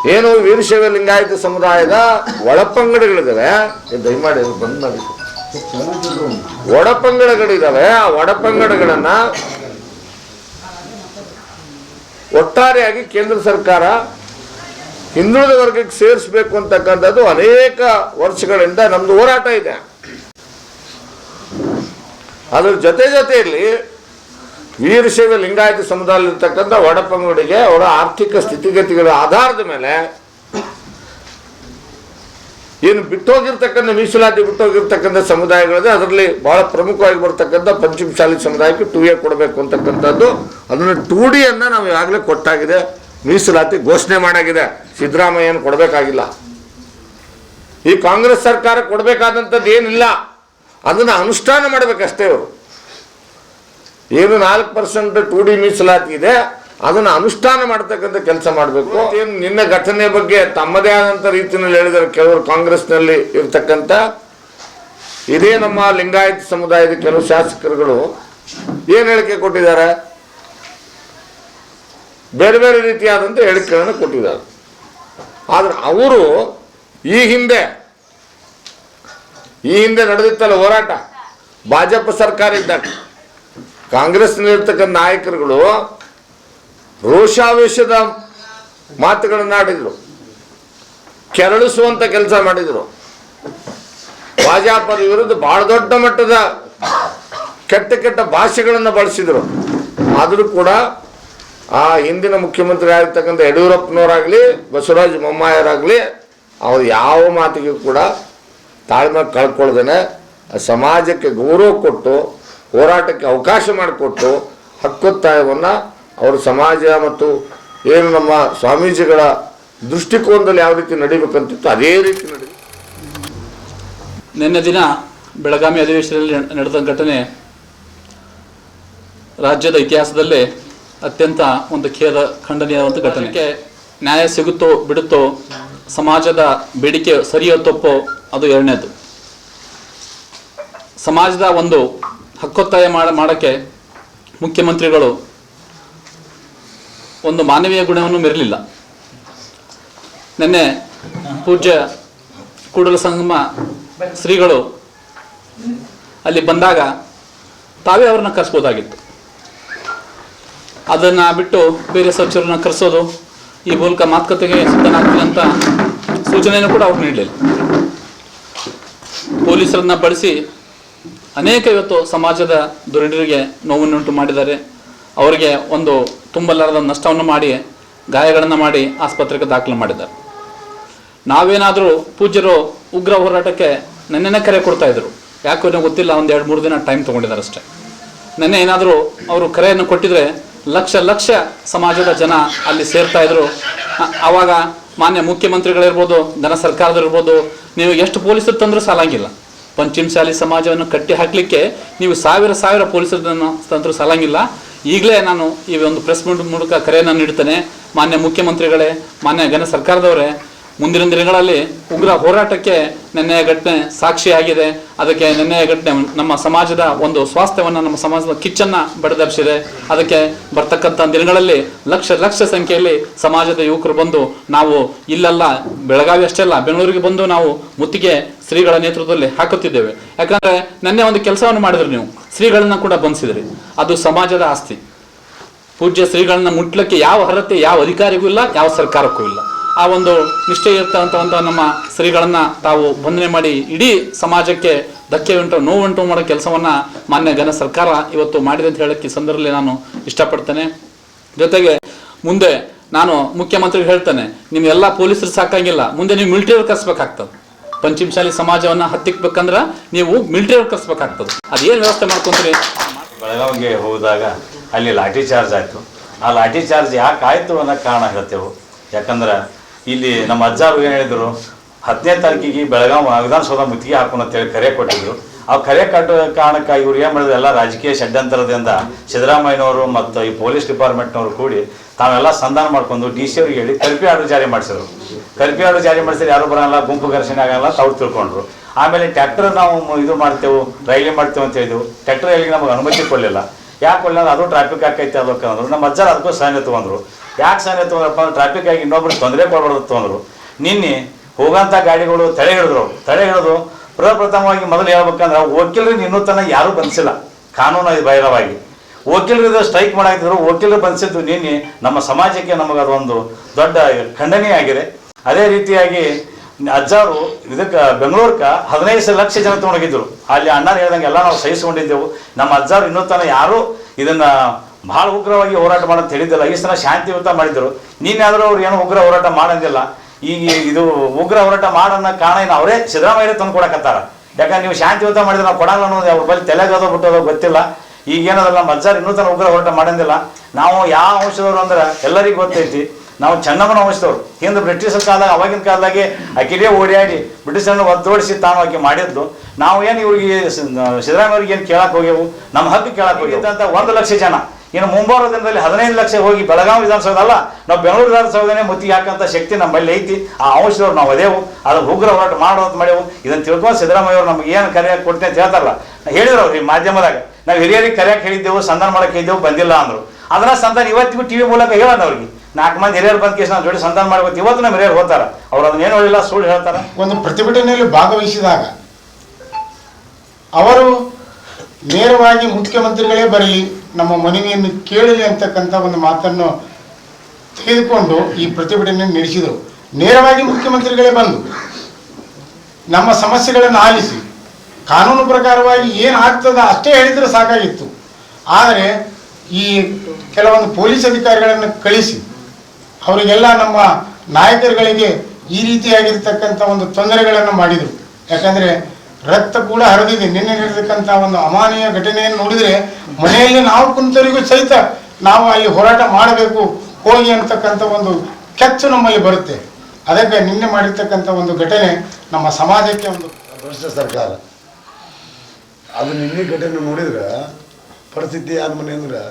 ಏನು ವೀರಶೈವ ಲಿಂಗಾಯತ ಸಮುದಾಯದ ಒಳಪಂಗಡಗಳಿದ್ದಾವೆ ಏ, ದಯಮಾಡಿ ಬಂದ್ ಮಾಡಿ. ಒಡಪಂಗಡಗಳಿದ್ದಾವೆ ಆ ಒಡಪಂಗಡಗಳನ್ನ ಒಟ್ಟಾರೆಯಾಗಿ ಕೇಂದ್ರ ಸರ್ಕಾರ ಹಿಂದುಳಿದ ವರ್ಗಕ್ಕೆ ಸೇರಿಸಬೇಕು ಅಂತಕ್ಕಂಥದ್ದು ಅನೇಕ ವರ್ಷಗಳಿಂದ ನಮ್ದು ಹೋರಾಟ ಇದೆ. ಅದ್ರ ಜೊತೆ ಜೊತೆಯಲ್ಲಿ ವೀರಶೈವ ಲಿಂಗಾಯತ ಸಮುದಾಯದಲ್ಲಿರ್ತಕ್ಕಂಥ ಒಡಪಂಗಡಿಗೆ ಅವರ ಆರ್ಥಿಕ ಸ್ಥಿತಿಗತಿಗಳ ಆಧಾರದ ಮೇಲೆ ಏನು ಬಿಟ್ಟೋಗಿರ್ತಕ್ಕಂಥ ಮೀಸಲಾತಿ, ಬಿಟ್ಟೋಗಿರ್ತಕ್ಕಂಥ ಸಮುದಾಯಗಳಿದೆ. ಅದರಲ್ಲಿ ಬಹಳ ಪ್ರಮುಖವಾಗಿ ಬರ್ತಕ್ಕಂಥ ಪಂಚಮಶಾಲಿ ಸಮುದಾಯಕ್ಕೆ ಟೂ ಎ ಕೊಡಬೇಕು ಅಂತಕ್ಕಂಥದ್ದು. ಅದನ್ನು ಟೂ ಡಿಯನ್ನು ನಾವು ಈಗಾಗಲೇ ಕೊಟ್ಟಾಗಿದೆ. ಮೀಸಲಾತಿ ಘೋಷಣೆ ಮಾಡಾಗಿದೆ. ಸಿದ್ದರಾಮಯ್ಯನ ಕೊಡಬೇಕಾಗಿಲ್ಲ. ಈ ಕಾಂಗ್ರೆಸ್ ಸರ್ಕಾರ ಕೊಡಬೇಕಾದಂಥದ್ದು ಏನಿಲ್ಲ. ಅದನ್ನು ಅನುಷ್ಠಾನ ಮಾಡಬೇಕಷ್ಟೇ ಅವರು ಏನು ನಾಲ್ಕು ಪರ್ಸೆಂಟ್ ಟು ಡಿ ಮೀಸಲಾತಿ ಇದೆ ಅದನ್ನು ಅನುಷ್ಠಾನ ಮಾಡತಕ್ಕಂಥ ಕೆಲಸ ಮಾಡಬೇಕು. ಏನು ನಿನ್ನ ಘಟನೆ ಬಗ್ಗೆ ತಮ್ಮದೇ ಆದಂಥ ರೀತಿಯಲ್ಲಿ ಹೇಳಿದ್ದಾರೆ ಕೆಲವರು ಕಾಂಗ್ರೆಸ್ನಲ್ಲಿ ಇರ್ತಕ್ಕಂಥ. ಇದೇ ನಮ್ಮ ಲಿಂಗಾಯತ ಸಮುದಾಯದ ಕೆಲವು ಶಾಸಕರುಗಳು ಏನು ಹೇಳಿಕೆ ಕೊಟ್ಟಿದ್ದಾರೆ? ಬೇರೆ ಬೇರೆ ರೀತಿಯಾದಂಥ ಹೇಳಿಕೆಗಳನ್ನು ಕೊಟ್ಟಿದ್ದಾರೆ. ಆದ್ರೆ ಅವರು ಈ ಹಿಂದೆ ಈ ಹಿಂದೆ ನಡೆದಿತ್ತಲ್ಲ ಹೋರಾಟ. ಭಾಜಪ ಸರ್ಕಾರ ಇದ್ದಾಗ. ಕಾಂಗ್ರೆಸ್ನಲ್ಲಿರ್ತಕ್ಕಂಥ ನಾಯಕರುಗಳು ರೋಷಾವೇಶದ ಮಾತುಗಳನ್ನು ಆಡಿದರು. ಕೆರಳಿಸುವಂತ ಕೆಲಸ ಮಾಡಿದರು. ಭಾಜಪದ ವಿರುದ್ಧ ಬಹಳ ದೊಡ್ಡ ಮಟ್ಟದ ಕೆಟ್ಟ ಕೆಟ್ಟ ಭಾಷೆಗಳನ್ನು ಬಳಸಿದರು. ಆದರೂ ಕೂಡ ಆ ಹಿಂದಿನ ಮುಖ್ಯಮಂತ್ರಿ ಆಗಿರ್ತಕ್ಕಂಥ ಯಡಿಯೂರಪ್ಪನವರಾಗಲಿ, ಬಸವರಾಜ ಬೊಮ್ಮಾಯರಾಗಲಿ ಅವ್ರು ಯಾವ ಮಾತಿಗೂ ಕೂಡ ತಾಳ್ಮೆ ಕಳ್ಕೊಳ್ದೇನೆ ಸಮಾಜಕ್ಕೆ ಗೌರವ ಕೊಟ್ಟು ಹೋರಾಟಕ್ಕೆ ಅವಕಾಶ ಮಾಡಿಕೊಟ್ಟು ಹಕ್ಕೊತ್ತಾಯವನ್ನು ಅವರು ಸಮಾಜ ಮತ್ತು ಏನು ನಮ್ಮ ಸ್ವಾಮೀಜಿಗಳ ದೃಷ್ಟಿಕೋನದಲ್ಲಿ ಯಾವ ರೀತಿ ನಡಿಬೇಕಂತಿತ್ತು ಅದೇ ರೀತಿ ನಡಿ ನಿನ್ನೆ ದಿನ ಬೆಳಗಾವಿ ಅಧಿವೇಶನದಲ್ಲಿ ನಡೆದ ಘಟನೆ ರಾಜ್ಯದ ಇತಿಹಾಸದಲ್ಲೇ ಅತ್ಯಂತ ಒಂದು ಖೇದ ಖಂಡನೀಯವಂತ ಘಟನೆಗೆ ನ್ಯಾಯ ಸಿಗುತ್ತೋ ಬಿಡುತ್ತೋ ಸಮಾಜದ ಬೇಡಿಕೆ ಸರಿಯೋ ತಪ್ಪೋ ಅದು ಎರಡನೇದು. ಸಮಾಜದ ಒಂದು ಹಕ್ಕೊತ್ತಾಯ ಮಾಡ ಮಾಡೋಕ್ಕೆ ಮುಖ್ಯಮಂತ್ರಿಗಳು ಒಂದು ಮಾನವೀಯ ಗುಣವನ್ನು ಮೆರಲಿಲ್ಲ. ನಿನ್ನೆ ಪೂಜ್ಯ ಕೂಡಲ ಸಂಗಮ ಶ್ರೀಗಳು ಅಲ್ಲಿ ಬಂದಾಗ ತಾವೇ ಅವ್ರನ್ನ ಕರೆಸ್ಬೋದಾಗಿತ್ತು. ಅದನ್ನು ಬಿಟ್ಟು ಬೇರೆ ಸಚಿವರನ್ನ ಕರೆಸೋದು ಈ ಮೂಲಕ ಮಾತುಕತೆಗೆ ಸಿದ್ಧನಾಗ್ತೀನಿ ಅಂತ ಸೂಚನೆಯನ್ನು ಕೂಡ ಅವ್ರು ನೀಡಲಿಲ್ಲ. ಪೊಲೀಸರನ್ನ ಬಳಸಿ ಅನೇಕ ಇವತ್ತು ಸಮಾಜದ ದುರಿಡರಿಗೆ ನೋವನ್ನುಂಟು ಮಾಡಿದ್ದಾರೆ. ಅವರಿಗೆ ಒಂದು ತುಂಬಲಾರದ ನಷ್ಟವನ್ನು ಮಾಡಿ, ಗಾಯಗಳನ್ನು ಮಾಡಿ ಆಸ್ಪತ್ರೆಗೆ ದಾಖಲು ಮಾಡಿದ್ದಾರೆ. ನಾವೇನಾದರೂ ಪೂಜ್ಯರು ಉಗ್ರ ಹೋರಾಟಕ್ಕೆ ನೆನ್ನೆನೇ ಕರೆ ಕೊಡ್ತಾ ಇದ್ರು. ಯಾಕೋ ಗೊತ್ತಿಲ್ಲ, ಒಂದು ಎರಡು ಮೂರು ದಿನ ಟೈಮ್ ತೊಗೊಂಡಿದ್ದಾರೆ ಅಷ್ಟೇ. ನೆನ್ನೆ ಏನಾದರೂ ಅವರು ಕರೆಯನ್ನು ಕೊಟ್ಟಿದ್ರೆ ಲಕ್ಷ ಲಕ್ಷ ಸಮಾಜದ ಜನ ಅಲ್ಲಿ ಸೇರ್ತಾ ಇದ್ರು. ಆವಾಗ ಮಾನ್ಯ ಮುಖ್ಯಮಂತ್ರಿಗಳಿರ್ಬೋದು, ಧನ ಸರ್ಕಾರದಿರ್ಬೋದು ನೀವು ಎಷ್ಟು ಪೊಲೀಸರು ತಂದರೂ ಸಾಲಂಗಿಲ್ಲ. ಪಂಚಮಸಾಲಿ ಸಮಾಜವನ್ನು ಕಟ್ಟಿ ಹಾಕಲಿಕ್ಕೆ ನೀವು ಸಾವಿರ ಸಾವಿರ ಪೊಲೀಸರನ್ನು ತಂತ್ರ ಸಾಲಂಗಿಲ್ಲ. ಈಗಲೇ ನಾನು ಈ ಒಂದು ಪ್ರೆಸ್ ಮೂಲಕ ಕರೆಯನ್ನು ನೀಡ್ತೇನೆ ಮಾನ್ಯ ಮುಖ್ಯಮಂತ್ರಿಗಳೇ, ಮಾನ್ಯ ಘನ ಸರ್ಕಾರದವರೇ ಮುಂದಿನ ದಿನಗಳಲ್ಲಿ ಉಗ್ರ ಹೋರಾಟಕ್ಕೆ ನಿನ್ನೆಯ ಘಟನೆ ಸಾಕ್ಷಿಯಾಗಿದೆ. ಅದಕ್ಕೆ ನಿನ್ನೆಯ ಘಟನೆ ನಮ್ಮ ಸಮಾಜದ ಒಂದು ಸ್ವಾಸ್ಥ್ಯವನ್ನು, ನಮ್ಮ ಸಮಾಜದ ಕಿಚ್ಚನ್ನು ಬಡದರ್ಸಿದೆ ಅದಕ್ಕೆ ಬರ್ತಕ್ಕಂಥ ದಿನಗಳಲ್ಲಿ ಲಕ್ಷ ಲಕ್ಷ ಸಂಖ್ಯೆಯಲ್ಲಿ ಸಮಾಜದ ಯುವಕರು ಬಂದು ನಾವು ಇಲ್ಲೆಲ್ಲ, ಬೆಳಗಾವಿ ಅಷ್ಟೇ ಅಲ್ಲ, ಬೆಂಗಳೂರಿಗೆ ಬಂದು ನಾವು ಮುತ್ತಿಗೆ ಶ್ರೀಗಳ ನೇತೃತ್ವದಲ್ಲಿ ಹಾಕುತ್ತಿದ್ದೇವೆ. ಯಾಕಂದ್ರೆ ನಿನ್ನೆ ಒಂದು ಕೆಲಸವನ್ನು ಮಾಡಿದ್ರಿ ನೀವು, ಶ್ರೀಗಳನ್ನ ಕೂಡ ಬಂದಿಸಿದ್ರಿ ಅದು ಸಮಾಜದ ಆಸ್ತಿ. ಪೂಜ್ಯ ಶ್ರೀಗಳನ್ನ ಮುಟ್ಲಕ್ಕೆ ಯಾವ ಅರ್ಹತೆ, ಯಾವ ಅಧಿಕಾರಿಗೂ ಇಲ್ಲ, ಯಾವ ಸರ್ಕಾರಕ್ಕೂ ಇಲ್ಲ. ಆ ಒಂದು ನಿಷ್ಠೆ ಇರ್ತಕ್ಕಂಥ ನಮ್ಮ ಶ್ರೀಗಳನ್ನ ತಾವು ಬಂಧನೆ ಮಾಡಿ ಇಡೀ ಸಮಾಜಕ್ಕೆ ಧಕ್ಕೆ ಉಂಟು ನೋವುಂಟು ಮಾಡೋ ಕೆಲಸವನ್ನ ಮಾನ್ಯ ಘನ ಸರ್ಕಾರ ಇವತ್ತು ಮಾಡಿದೆ ಅಂತ ಹೇಳಕ್ಕೆ ಸಂದರ್ಭದಲ್ಲಿ ನಾನು ಇಷ್ಟಪಡ್ತೇನೆ. ಜೊತೆಗೆ ಮುಂದೆ ನಾನು ಮುಖ್ಯಮಂತ್ರಿಗೆ ಹೇಳ್ತೇನೆ ನಿಮ್ಮೆಲ್ಲ ಪೊಲೀಸರು ಸಾಕಾಗಿಲ್ಲ, ಮುಂದೆ ನೀವು ಮಿಲಿಟರಿ ಕರ್ಸ್ಬೇಕಾಗ್ತದೆ ಪಂಚಮಶಾಲಿ ಸಮಾಜವನ್ನ ಹತ್ತಿಕ್ಬೇಕಂದ್ರೆ ನೀವು ಮಿಲಿಟರಿ ಕರ್ಸ್ಬೇಕಾಗ್ತದೆ ಅದೇನು ವ್ಯವಸ್ಥೆ ಮಾಡ್ಕೊಂತೀರಿ? ಬೆಳಗಾವಿಗೆ ಹೋದಾಗ ಅಲ್ಲಿ ಲಾಠಿ ಚಾರ್ಜ್ ಆಯಿತು. ಆ ಲಾಠಿ ಚಾರ್ಜ್ ಯಾಕೆ ಆಯಿತು ಅನ್ನೋ ಕಾರಣ ಹೇಳ್ತೇವೆ. ಯಾಕಂದ್ರೆ ಇಲ್ಲಿ ನಮ್ಮ ಅಜ್ಜಾರು ಏನು ಹೇಳಿದ್ರು? ಹತ್ತನೇ ತಾರೀಕಿಗೆ ಬೆಳಗಾವಿ ವಿಧಾನಸೌಧ ಮುತ್ತಿಗೆ ಹಾಕೋಣ ಅಂತೇಳಿ ಕರೆ ಕೊಟ್ಟಿದ್ರು. ಆ ಕರೆ ಕಟ್ಟೋ ಕಾರಣಕ್ಕೆ ಇವ್ರು ಏನು ಮಾಡಿದ್ರು? ಎಲ್ಲ ರಾಜಕೀಯ ಷಡ್ಯಂತರದಿಂದ ಸಿದ್ದರಾಮಯ್ಯನವರು ಮತ್ತು ಈ ಪೊಲೀಸ್ ಡಿಪಾರ್ಟ್ಮೆಂಟ್ನವರು ಕೂಡಿ ತಾವೆಲ್ಲ ಸಂಧಾನ ಮಾಡ್ಕೊಂಡು ಡಿ ಸಿ ಅವ್ರಿಗೆ ಹೇಳಿ ಕರ್ಫ್ಯೂ ಆರ್ಡರ್ ಜಾರಿ ಮಾಡಿಸಿದ್ರು. ಕರ್ಫ್ಯೂ ಆರ್ಡರ್ ಜಾರಿ ಮಾಡಿಸಿದ್ರೆ ಯಾರು ಬರಲ್ಲ, ಗುಂಪು ಘರ್ಷಣೆ ಆಗಲ್ಲ ತಾವು ತಿಳ್ಕೊಂಡ್ರು. ಆಮೇಲೆ ಟ್ಯಾಕ್ಟರ್ ನಾವು ಇದು ಮಾಡ್ತೇವೆ ರೈಲಿ ಮಾಡ್ತೇವೆ ಅಂತ ಹೇಳಿದ್ವು ಟ್ಯಾಕ್ಟರ್ ರೈಲಿಗೆ ನಮಗೆ ಅನುಮತಿ ಕೊಡಲಿಲ್ಲ. ಯಾಕೆ ಒಳ್ಳೆ ಅದು ಟ್ರಾಫಿಕ್ ಆಕೈತೆ ಅದಕ್ಕೆ ಅಂದ್ರು. ನಮ್ಮ ಅಜ್ಜಾರ ಅದಕ್ಕೂ ಸಹಾಯ ತೊಗೊಂಡ್ರು. ಯಾಕೆ ಸಹಾಯ ತೊಗೊಂಡ್ರಪ್ಪ ಅಂದ್ರೆ ಟ್ರಾಫಿಕ್ ಆಗಿ ಇನ್ನೊಬ್ರು ತೊಂದರೆ ಕೊಡಬಾರ್ದು ತೊಗೊಂಡ್ರು. ನಿನ್ನೆ ಹೋಗೋಂಥ ಗಾಡಿಗಳು ತಡೆ ಹಿಡಿದ್ರು. ತಡೆ ಹಿಡಿದು ಪ್ರಪ್ರಥಮವಾಗಿ ಮೊದಲು ಹೇಳ್ಬೇಕಂದ್ರೆ ವಕೀಲರಿಗೆ ಇನ್ನೂ ತನಕ ಯಾರೂ ಬಂದಿಲ್ಲ. ಕಾನೂನು ಬಹಿರವಾಗಿ. ವಕೀಲರು ಸ್ಟ್ರೈಕ್ ಮಾಡಾಕಿದ್ರು ವಕೀಲರು ಬಂದಿಸಿದ್ದು ನಿನ್ನೆ ನಮ್ಮ ಸಮಾಜಕ್ಕೆ ನಮಗೆ ಅದೊಂದು ದೊಡ್ಡ ಖಂಡನೆಯಾಗಿದೆ ಅದೇ ರೀತಿಯಾಗಿ ಅಜ್ಜಾರು ಇದಕ್ಕೆ ಬೆಂಗಳೂರ್ಕ ಹದಿನೈದು ಲಕ್ಷ ಜನ ತೊಗೊಂಡೋಗಿದ್ರು ಅಲ್ಲಿ ಅಣ್ಣಾರು ಹೇಳ್ದಂಗೆ ಎಲ್ಲ ನಾವು ಸಹಿಸಿಕೊಂಡಿದ್ದೆವು. ನಮ್ಮ ಅಜ್ಜಾರು ಇನ್ನೂ ತನಕ ಯಾರು ಇದನ್ನ ಬಹಳ ಉಗ್ರವಾಗಿ ಹೋರಾಟ ಮಾಡೋದು ಹೇಳಿದ್ದಿಲ್ಲ. ಈ ಸಲ ಶಾಂತಿಯುತ ಮಾಡಿದ್ರು ನೀನಾದರೂ ಅವ್ರು ಏನು ಉಗ್ರ ಹೋರಾಟ ಮಾಡೋದಿಲ್ಲ. ಈಗ ಇದು ಉಗ್ರ ಹೋರಾಟ ಮಾಡನ್ನ ಕಾರಣ ಏನು ಅವರೇ ಸಿದ್ದರಾಮಯ್ಯ ತಂದು ಕೊಡಕತ್ತಾರ. ಯಾಕಂದ್ರೆ ನೀವು ಶಾಂತಿಯುತ ಮಾಡಿದ್ರೆ ನಾವು ಕೊಡಲ್ಲ ಅನ್ನೋದು ಅವ್ರ ಬಳಿ ತಲೆಗದೋ ಬಿಟ್ಟೋದೋ ಗೊತ್ತಿಲ್ಲ. ಈಗ ಏನದಲ್ಲ ಅಜ್ಜಾರು ಇನ್ನೂ ತನಕ ಉಗ್ರ ಹೋರಾಟ ಮಾಡೋದಿಲ್ಲ. ನಾವು ಯಾವ ಅಂಶದವರು ಅಂದ್ರೆ ಎಲ್ಲರಿಗೂ ಗೊತ್ತೈತಿ. ನಾವು ಚೆನ್ನಮ್ಮನ ವಂಶದವ್ರು. ಹಿಂದೆ ಬ್ರಿಟಿಷರ ಕಾಲದಾಗ ಅವಾಗಿನ ಕಾಲದಾಗೆ ಆಕೆಲೇ ಓಡಾಡಿ ಬ್ರಿಟಿಷರನ್ನು ಒದ್ದೋಡಿಸಿ ತಾನು ಆಕೆ ಮಾಡಿದ್ದು. ನಾವು ಏನು ಇವ್ರಿಗೆ ಸಿದ್ದರಾಮಯ್ಯ ಅವ್ರಿಗೆ ಏನು ಕೇಳಕ್ಕೆ ಹೋಗ್ಯವು? ನಮ್ಮ ಹಕ್ಕು ಕೇಳಕ್ಕೆ ಹೋಗ್ಯವು. ಅಂತ ಒಂದು ಲಕ್ಷ ಜನ. ಇನ್ನು ಮುಂಬರುವ ದಿನದಲ್ಲಿ ಹದಿನೈದು ಲಕ್ಷ ಹೋಗಿ ಬೆಳಗಾವಿ ವಿಧಾನಸೌಧ ಅಲ್ಲ ನಾವು ಬೆಂಗಳೂರು ವಿಧಾನಸೌಧನೇ ಮುತ್ತಿಗೆ ಹಾಕಂತ ಶಕ್ತಿ ನಮ್ಮಲ್ಲಿ ಐತಿ. ಆ ಅಂಶದವ್ರು ನಾವು ಅದೇವು. ಅದು ಉಗ್ರ ಹೋರಾಟ ಮಾಡೋದು ಮಾಡ್ಯವು. ಇದನ್ನು ತಿಳ್ಕೊಂಡು ಸಿದ್ದರಾಮಯ್ಯ ಅವ್ರು ನಮ್ಗೆ ಏನು ಕರೆಯಕ್ಕೆ ಕೊಡ್ತೇನೆ ಅಂತ ಹೇಳ್ತಾರಲ್ಲ. ಹೇಳಿದ್ರು ಅವ್ರು ಈ ಮಾಧ್ಯಮದಾಗ. ನಾವು ಹಿರಿಯರಿಗೆ ಕರೆಯಕ್ಕೆ ಹೇಳಿದ್ದೆವು? ಸಂಧಾನ ಮಾಡಕ್ಕೆ ಹೇಳಿದ್ದೆವು ಬಂದಿಲ್ಲ ಅಂದರು. ಅದನ್ನ ಸಂಧಾನ ಇವತ್ತಿಗೂ ಟಿವಿ ಮೂಲಕ ಹೇಳೋಣ ಅವ್ರಿಗೆ. ನಾಲ್ಕು ಮಂದಿ ಹಿರಿಯರು ಬಂದ ಕೇಸ್ ನಾವು ಜೋಡಿ ಸಂತಾನ ಮಾಡ್ಬೇಕು ಇವತ್ತು ನಮ್ಮ ಹಿರಿಯರು ಹೋಗ್ತಾರ. ಅವ್ರು ಅದನ್ನ ಏನು ಹೇಳಿಲ್ಲ ಸುಳ್ಳು ಹೇಳ್ತಾರೆ. ಒಂದು ಪ್ರತಿಭಟನೆಯಲ್ಲಿ ಭಾಗವಹಿಸಿದಾಗ ಅವರು ನೇರವಾಗಿ ಮುಖ್ಯಮಂತ್ರಿಗಳೇ ಬರಲಿ, ನಮ್ಮ ಮನವಿಯನ್ನು ಕೇಳಲಿ ಅಂತಕ್ಕಂಥ ಒಂದು ಮಾತನ್ನು ತೆಗೆದುಕೊಂಡು ಈ ಪ್ರತಿಭಟನೆ ನಡೆಸಿದರು. ನೇರವಾಗಿ ಮುಖ್ಯಮಂತ್ರಿಗಳೇ ಬಂದು ನಮ್ಮ ಸಮಸ್ಯೆಗಳನ್ನು ಆಲಿಸಿ, ಕಾನೂನು ಪ್ರಕಾರವಾಗಿ ಏನು ಆಗ್ತದ ಅಷ್ಟೇ ಹೇಳಿದರೆ ಸಾಕಾಗಿತ್ತು. ಆದರೆ ಈ ಕೆಲವೊಂದು ಪೊಲೀಸ್ ಅಧಿಕಾರಿಗಳನ್ನು ಕಳಿಸಿ ಅವರಿಗೆಲ್ಲ ನಮ್ಮ ನಾಯಕರುಗಳಿಗೆ ಈ ರೀತಿಯಾಗಿರ್ತಕ್ಕಂಥ ಒಂದು ತೊಂದರೆಗಳನ್ನು ಮಾಡಿದರು. ಯಾಕಂದರೆ ರಕ್ತ ಕೂಡ ಹರಿದಿದೆ. ನಿನ್ನೆ ನಡೆದಕ್ಕಂಥ ಒಂದು ಅಮಾನೀಯ ಘಟನೆಯನ್ನು ನೋಡಿದರೆ ಮನೆಯಲ್ಲಿ ನಾವು ಕುಂತವರಿಗೂ ಸಹಿತ ನಾವು ಅಲ್ಲಿ ಹೋರಾಟ ಮಾಡಬೇಕು, ಹೋಗಿ ಅಂತಕ್ಕಂಥ ಒಂದು ಕೆಚ್ಚು ನಮ್ಮಲ್ಲಿ ಬರುತ್ತೆ. ಅದಕ್ಕೆ ನಿನ್ನೆ ಮಾಡಿರ್ತಕ್ಕಂಥ ಒಂದು ಘಟನೆ ನಮ್ಮ ಸಮಾಜಕ್ಕೆ ಒಂದು ಭ್ರಷ್ಟ ಸರ್ಕಾರ. ಅದು ನಿನ್ನೆ ಘಟನೆ ನೋಡಿದ್ರೆ, ಪರಿಸ್ಥಿತಿ ಆದ ಮನೆ ಅಂದ್ರೆ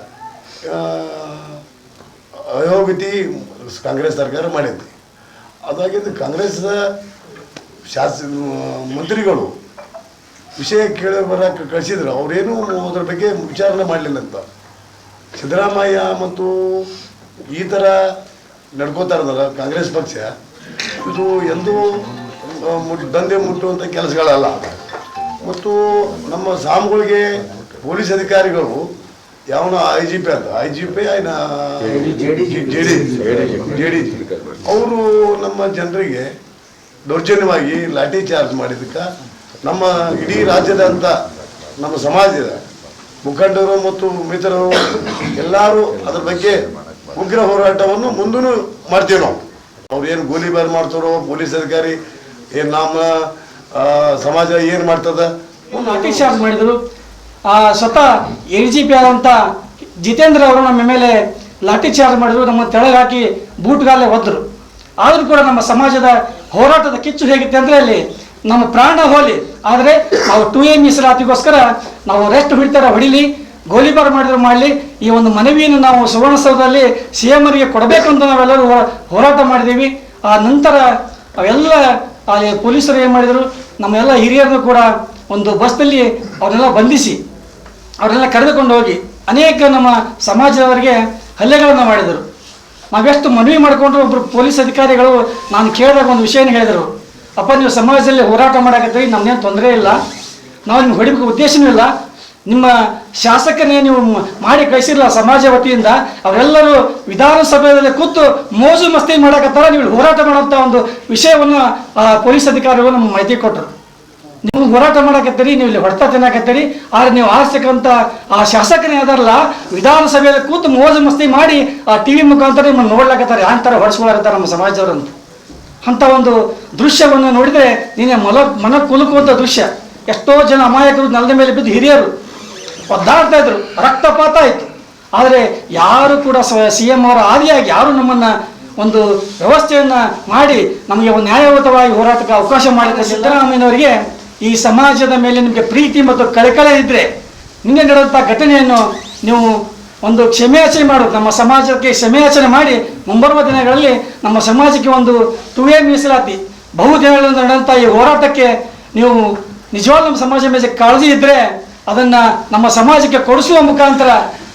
ಕಾಂಗ್ರೆಸ್ ಸರ್ಕಾರ ಮಾಡಿದ್ದೆ ಅದಾಗಿದ್ದು ಕಾಂಗ್ರೆಸ್ ಶಾಸ, ಮಂತ್ರಿಗಳು ವಿಷಯ ಕೇಳಿ ಬರಕ್ಕೆ ಕಳಿಸಿದ್ರು. ಅವರೇನು ಅದ್ರ ಬಗ್ಗೆ ವಿಚಾರಣೆ ಮಾಡಲಿಲ್ಲ ಅಂತ. ಸಿದ್ದರಾಮಯ್ಯ ಮತ್ತು ಈ ಥರ ನಡ್ಕೋತಾ ಇರೋದಲ್ಲ ಕಾಂಗ್ರೆಸ್ ಪಕ್ಷ, ಇದು ಎಂದೂ ದಂಧೆ ಮುಟ್ಟುವಂಥ ಕೆಲಸಗಳಲ್ಲ. ಮತ್ತು ನಮ್ಮ ಸಾಮ್ಗಳಿಗೆ ಪೊಲೀಸ್ ಅಧಿಕಾರಿಗಳು ಯಾವನ ಐ ಜಿ ಪಿ ಅಂತ. ಐ ಜಿ ಪಿ ಆಯ್ನ ಜೆ ಡಿ ಜೆ ಅವರು ನಮ್ಮ ಜನರಿಗೆ ದೌರ್ಜನ್ಯವಾಗಿ ಲಾಠಿ ಚಾರ್ಜ್ ಮಾಡಿದ್ದಕ್ಕೆ ನಮ್ಮ ಇಡೀ ರಾಜ್ಯದಂತ ನಮ್ಮ ಸಮಾಜದ ಮುಖಂಡರು ಮತ್ತು ಮಿತ್ರರು ಎಲ್ಲರೂ ಅದ್ರ ಬಗ್ಗೆ ಉಗ್ರ ಹೋರಾಟವನ್ನು ಮುಂದೂ ಮಾಡ್ತೀವಿ ನಾವು. ಅವ್ರು ಏನು ಗೋಲಿಬಾರ್ ಮಾಡ್ತಾರೋ, ಪೊಲೀಸ್ ಅಧಿಕಾರಿ ಏನು ನಮ್ಮ ಸಮಾಜ ಏನು ಮಾಡ್ತದ? ಸ್ವತಃ ಎಲ್ ಜಿ ಪಿ ಆದಂಥ ಜಿತೇಂದ್ರ ಅವರು ನಮ್ಮ ಮೇಲೆ ಲಾಠಿ ಚಾರ್ಜ್ ಮಾಡಿದ್ರು, ನಮ್ಮ ತೆಳಗೆ ಹಾಕಿ ಬೂಟ್ಗಾಲೆ ಒದ್ರು ಆದರೂ ಕೂಡ ನಮ್ಮ ಸಮಾಜದ ಹೋರಾಟದ ಕಿಚ್ಚು ಹೇಗಿತ್ತು ಅಂದರೆ ಅಲ್ಲಿ ನಮ್ಮ ಪ್ರಾಣ ಹೋಲಿ. ಆದರೆ ನಾವು ಟು ಎ ಮೀಸಲಾತಿಗೋಸ್ಕರ ನಾವು ರೆಸ್ಟ್ ಬಿಡ್ತಾರ ಹೊಡಿಲಿ, ಗೋಲಿಬಾರ್ ಮಾಡಿದ್ರು, ಮಾಡಲಿ. ಈ ಒಂದು ಮನವಿಯನ್ನು ನಾವು ಸುವರ್ಣಸೌಧದಲ್ಲಿ ಸಿ ಎಂ ಅವರಿಗೆ ಅಂತ ನಾವೆಲ್ಲರೂ ಹೋರಾಟ ಮಾಡಿದ್ದೀವಿ ಆ ನಂತರ ಅವೆಲ್ಲ ಅಲ್ಲಿ ಪೊಲೀಸರು ಏನು ಮಾಡಿದರು ನಮ್ಮೆಲ್ಲ ಹಿರಿಯರನ್ನು ಕೂಡ ಒಂದು ಬಸ್ನಲ್ಲಿ ಅವನ್ನೆಲ್ಲ ಬಂಧಿಸಿ. ಅವರೆಲ್ಲ ಕರೆದುಕೊಂಡು ಹೋಗಿ ಅನೇಕ ನಮ್ಮ ಸಮಾಜದವರಿಗೆ ಹಲ್ಲೆಗಳನ್ನು ಮಾಡಿದರು. ನಾವೆಷ್ಟು ಮನವಿ ಮಾಡಿಕೊಂಡ್ರು ಒಬ್ಬರು ಪೊಲೀಸ್ ಅಧಿಕಾರಿಗಳು ನಾನು ಕೇಳಿದಾಗ ಒಂದು ವಿಷಯನ ಹೇಳಿದರು, ಅಪ್ಪ, ನೀವು ಸಮಾಜದಲ್ಲಿ ಹೋರಾಟ ಮಾಡಕತ್ತೀರಿ ನಮ್ಮನ್ನೇನು ತೊಂದರೆ ಇಲ್ಲ, ನಾವು ನಿಮ್ಗೆ ಹೊಡಿಬೇಕು ಉದ್ದೇಶನೂ ಇಲ್ಲ, ನಿಮ್ಮ ಶಾಸಕನೇ ನೀವು ಮಾಡಿ ಕಳಿಸಿರಲ್ಲ ಸಮಾಜ ವತಿಯಿಂದ, ಅವರೆಲ್ಲರೂ ವಿಧಾನಸಭೆಯಲ್ಲಿ ಕೂತು ಮೋಜು ಮಸ್ತಿ ಮಾಡಕತ್ತಾರ, ನೀವು ಹೋರಾಟ ಮಾಡುವಂಥ ಒಂದು ವಿಷಯವನ್ನು ಆ ಪೊಲೀಸ್ ಅಧಿಕಾರಿಗಳು ನಮ್ಗೆ ಮಾಹಿತಿ ಕೊಟ್ಟರು. ನೀವು ಹೋರಾಟ ಮಾಡಕತ್ತೀರಿ ನೀವು ಇಲ್ಲಿ ಹೊಡೆತ ತಿನ್ನಕತ್ತೀರಿ ಆದ್ರೆ ನೀವು ಆರಿಸ್ತಕ್ಕಂಥ ಆ ಶಾಸಕನೇ ಅದಾರಲ್ಲ, ವಿಧಾನಸಭೆಯಲ್ಲಿ ಕೂತು ಮೋಜು ಮಸ್ತಿ ಮಾಡಿ ಆ ಟಿ ವಿ ಮುಖಾಂತರ ನಿಮ್ಮನ್ನು ನೋಡ್ಲಾಕತ್ತಾರೆ. ಆ ಥರ ನಮ್ಮ ಸಮಾಜದವರಂತ. ಅಂಥ ಒಂದು ದೃಶ್ಯವನ್ನು ನೋಡಿದರೆ ನೀನೆ ಮಲ, ಮನ ಕುಲುಕುವಂಥ ದೃಶ್ಯ. ಎಷ್ಟೋ ಜನ ಅಮಾಯಕರು ನೆಲದ ಮೇಲೆ ಬಿದ್ದು ಹಿರಿಯರು. ಒದ್ದಾಡ್ತಾ ಇದ್ರು. ರಕ್ತಪಾತ ಆಯಿತು. ಆದರೆ ಯಾರು ಕೂಡ ಸಿ ಎಂ ಅವರ ಆದಿಯಾಗಿ ಯಾರು ನಮ್ಮನ್ನು ಒಂದು ವ್ಯವಸ್ಥೆಯನ್ನು ಮಾಡಿ ನಮಗೆ ಒಂದು ನ್ಯಾಯಯುತವಾಗಿ ಹೋರಾಟಕ್ಕೆ ಅವಕಾಶ ಮಾಡಿದ ಸಿದ್ದರಾಮಯ್ಯನವರಿಗೆ ಈ ಸಮಾಜದ ಮೇಲೆ ನಿಮಗೆ ಪ್ರೀತಿ ಮತ್ತು ಕಳಕಳೆ ಇದ್ದರೆ ನಿಮಗೆ ನಡೆದಂಥ ಘಟನೆಯನ್ನು ನೀವು ಒಂದು ಕ್ಷಮೆಯಾಚನೆ ಮಾಡು. ನಮ್ಮ ಸಮಾಜಕ್ಕೆ ಕ್ಷಮೆಯಾಚನೆ ಮಾಡಿ. ಮುಂಬರುವ ದಿನಗಳಲ್ಲಿ ನಮ್ಮ ಸಮಾಜಕ್ಕೆ ಒಂದು ತುವೆ ಮೀಸಲಾತಿ. ಬಹುದಿನಗಳಿಂದ ನಡೆದಂಥ ಈ ಹೋರಾಟಕ್ಕೆ ನೀವು ನಿಜವಾಗ್ಲೂ ನಮ್ಮ ಸಮಾಜ ಮೇಲೆ ಕಾಳಜಿ ಇದ್ದರೆ ಅದನ್ನು ನಮ್ಮ ಸಮಾಜಕ್ಕೆ ಕೊಡಿಸುವ ಮುಖಾಂತರ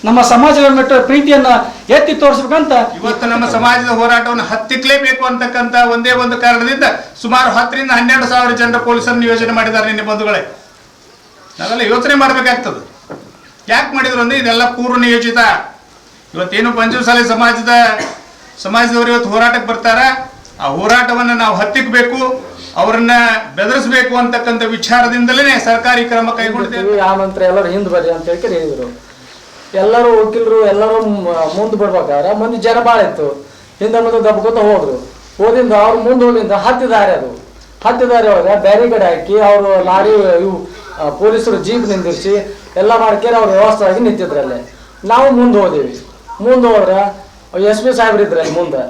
ನಮ್ಮ ಸಮಾಜದ ಮೆಟ್ಟ ಪ್ರೀತಿಯನ್ನು ಎತ್ತಿ ತೋರಿಸ್ಬೇಕಂತ. ಇವತ್ತು ನಮ್ಮ ಸಮಾಜದ ಹೋರಾಟವನ್ನು ಹತ್ತಿಕ್ಲೇಬೇಕು ಅಂತಕ್ಕಂತ ಒಂದೇ ಒಂದು ಕಾರಣದಿಂದ ಸುಮಾರು ಹತ್ತರಿಂದ ಹನ್ನೆರಡು ಸಾವಿರ ಜನರ ಪೊಲೀಸರನ್ನು ನಿಯೋಜನೆ ಮಾಡಿದ್ದಾರೆ ನಿನ್ನೆ ಬಂಧುಗಳೇ. ನಾವೆಲ್ಲ ಯೋಚನೆ ಮಾಡಬೇಕಾಗ್ತದೆ. ಯಾಕೆ ಮಾಡಿದ್ರು ಅಂದ್ರೆ ಇದೆಲ್ಲ ಪೂರ್ವ ನಿಯೋಜಿತ. ಇವತ್ತೇನು ಪಂಚಮಸಾಲಿ ಸಮಾಜದ ಸಮಾಜದವರು ಇವತ್ತು ಹೋರಾಟಕ್ಕೆ ಬರ್ತಾರ? ಆ ಹೋರಾಟವನ್ನು ನಾವು ಹತ್ತಿಕ್ಬೇಕು ಅವರನ್ನ ಬೆದರಿಸಬೇಕು ಅಂತಕ್ಕಂಥ ವಿಚಾರದಿಂದಲೇ ಸರ್ಕಾರಿ ಕ್ರಮ ಕೈಗೊಂಡಿದ್ದೇವೆ ಆ ನಂತರ ಎಲ್ಲರೂ ಹಿಂದೆ ಬರ್ರಿ ಅಂತ ಹೇಳಿ ಹೇಳಿದ್ರು ಎಲ್ಲರೂ ವಕೀಲರು ಎಲ್ಲರೂ ಮುಂದೆ ಬರ್ಬೇಕಾದ್ರೆ ಮಂದಿ ಜನ ಭಾಳ ಇತ್ತು. ಹಿಂದೆ ಮುಂದೆ ದಬ್ಕೋತ ಹೋದ್ರು. ಹೋದಿಂದ ಅವ್ರು ಮುಂದೆ ಹೋಗಿಂದ ಹತ್ತಿದಾರೆ ಅದು. ಹತ್ತಿದಾರೆ ಒಳಗೆ ಬ್ಯಾರಿಗೇಡ್ ಹಾಕಿ ಅವರು ಲಾರಿ, ಇವು ಪೊಲೀಸರು ಜೀಪ್ ನಿಂದಿರಿಸಿ ಎಲ್ಲ ಮಾಡ್ಕೇರಿ ಅವ್ರು ವ್ಯವಸ್ಥೆ ಆಗಿ ನಿಂತಿದ್ರಲ್ಲಿ. ನಾವು ಮುಂದೆ ಹೋದೆವಿ. ಮುಂದೆ ಹೋದ್ರೆ ಎಸ್ ಪಿ ಸಾಹೇಬ್ರು ಇದ್ರಲ್ಲಿ ಮುಂದೆ.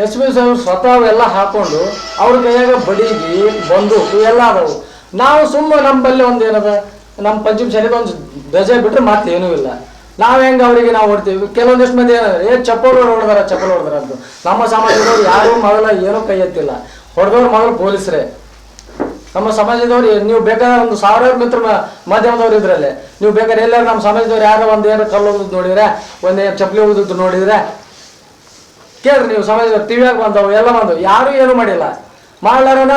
ಎಸ್ ಪಿ ಸಾಹೇಬ್ರು ಸ್ವತಃ ಅವೆಲ್ಲ ಹಾಕೊಂಡು ಅವ್ರ ಕೈಯಾಗ ಬಡಿಗಿ, ಬಂದೂಕು ಎಲ್ಲ ಅದಾವು ನಾವು ಸುಮ್ಮನೆ ನಮ್ಮಲ್ಲಿ ಒಂದು ಏನದ ನಮ್ಮ ಪಂಚಮ ಶಾಲೆಗೆ ಒಂದು ಧ್ವಜ ಬಿಟ್ಟರೆ ಮಾತು ಏನೂ ಇಲ್ಲ. ನಾವ್ ಹೆಂಗ ಅವರಿಗೆ ನಾವು ಹೊಡ್ತೀವಿ? ಕೆಲವೊಂದಿಷ್ಟು ಮಂದಿ, ಏ, ಚಪ್ಪಲ್ ಹೊಡೆದಾರ ಚಪ್ಪಲ್ ಹೊಡೆದಾರ ಅಂತ ನಮ್ಮ ಸಮಾಜದವ್ರು ಯಾರು ಮೊದಲ ಏನೂ ಕೈ ಎತ್ತಿಲ್ಲ. ಹೊಡೆದವ್ರು ಮೊದಲು ಪೊಲೀಸರೇ. ನಮ್ಮ ಸಮಾಜದವ್ರು ನೀವು ಬೇಕಾದ್ರೆ ಒಂದು ಸಾವಿರಾರು ಮಿತ್ರ ಮಾಧ್ಯಮದವ್ರು ಇದ್ರಲ್ಲಿ. ನೀವು ಬೇಕಾದ್ರೆ ಎಲ್ಲರೂ ನಮ್ಮ ಸಮಾಜದವ್ರು ಯಾರೋ ಒಂದು ಏನೋ ಕಲ್ಲು ಹೋಗುದು ನೋಡಿದ್ರೆ, ಒಂದು ಚಪ್ಪಲಿ ಹೋಗುದು ನೋಡಿದ್ರೆ, ಕೇಳ್ರಿ ನೀವು ಸಮಾಜದವ್ರು ಟಿವಿಯಾಗ ಬಂದವು? ಎಲ್ಲ ಬಂದವು. ಯಾರು ಏನು ಮಾಡಿಲ್ಲ. ಮಾಡ್ಲಾರನ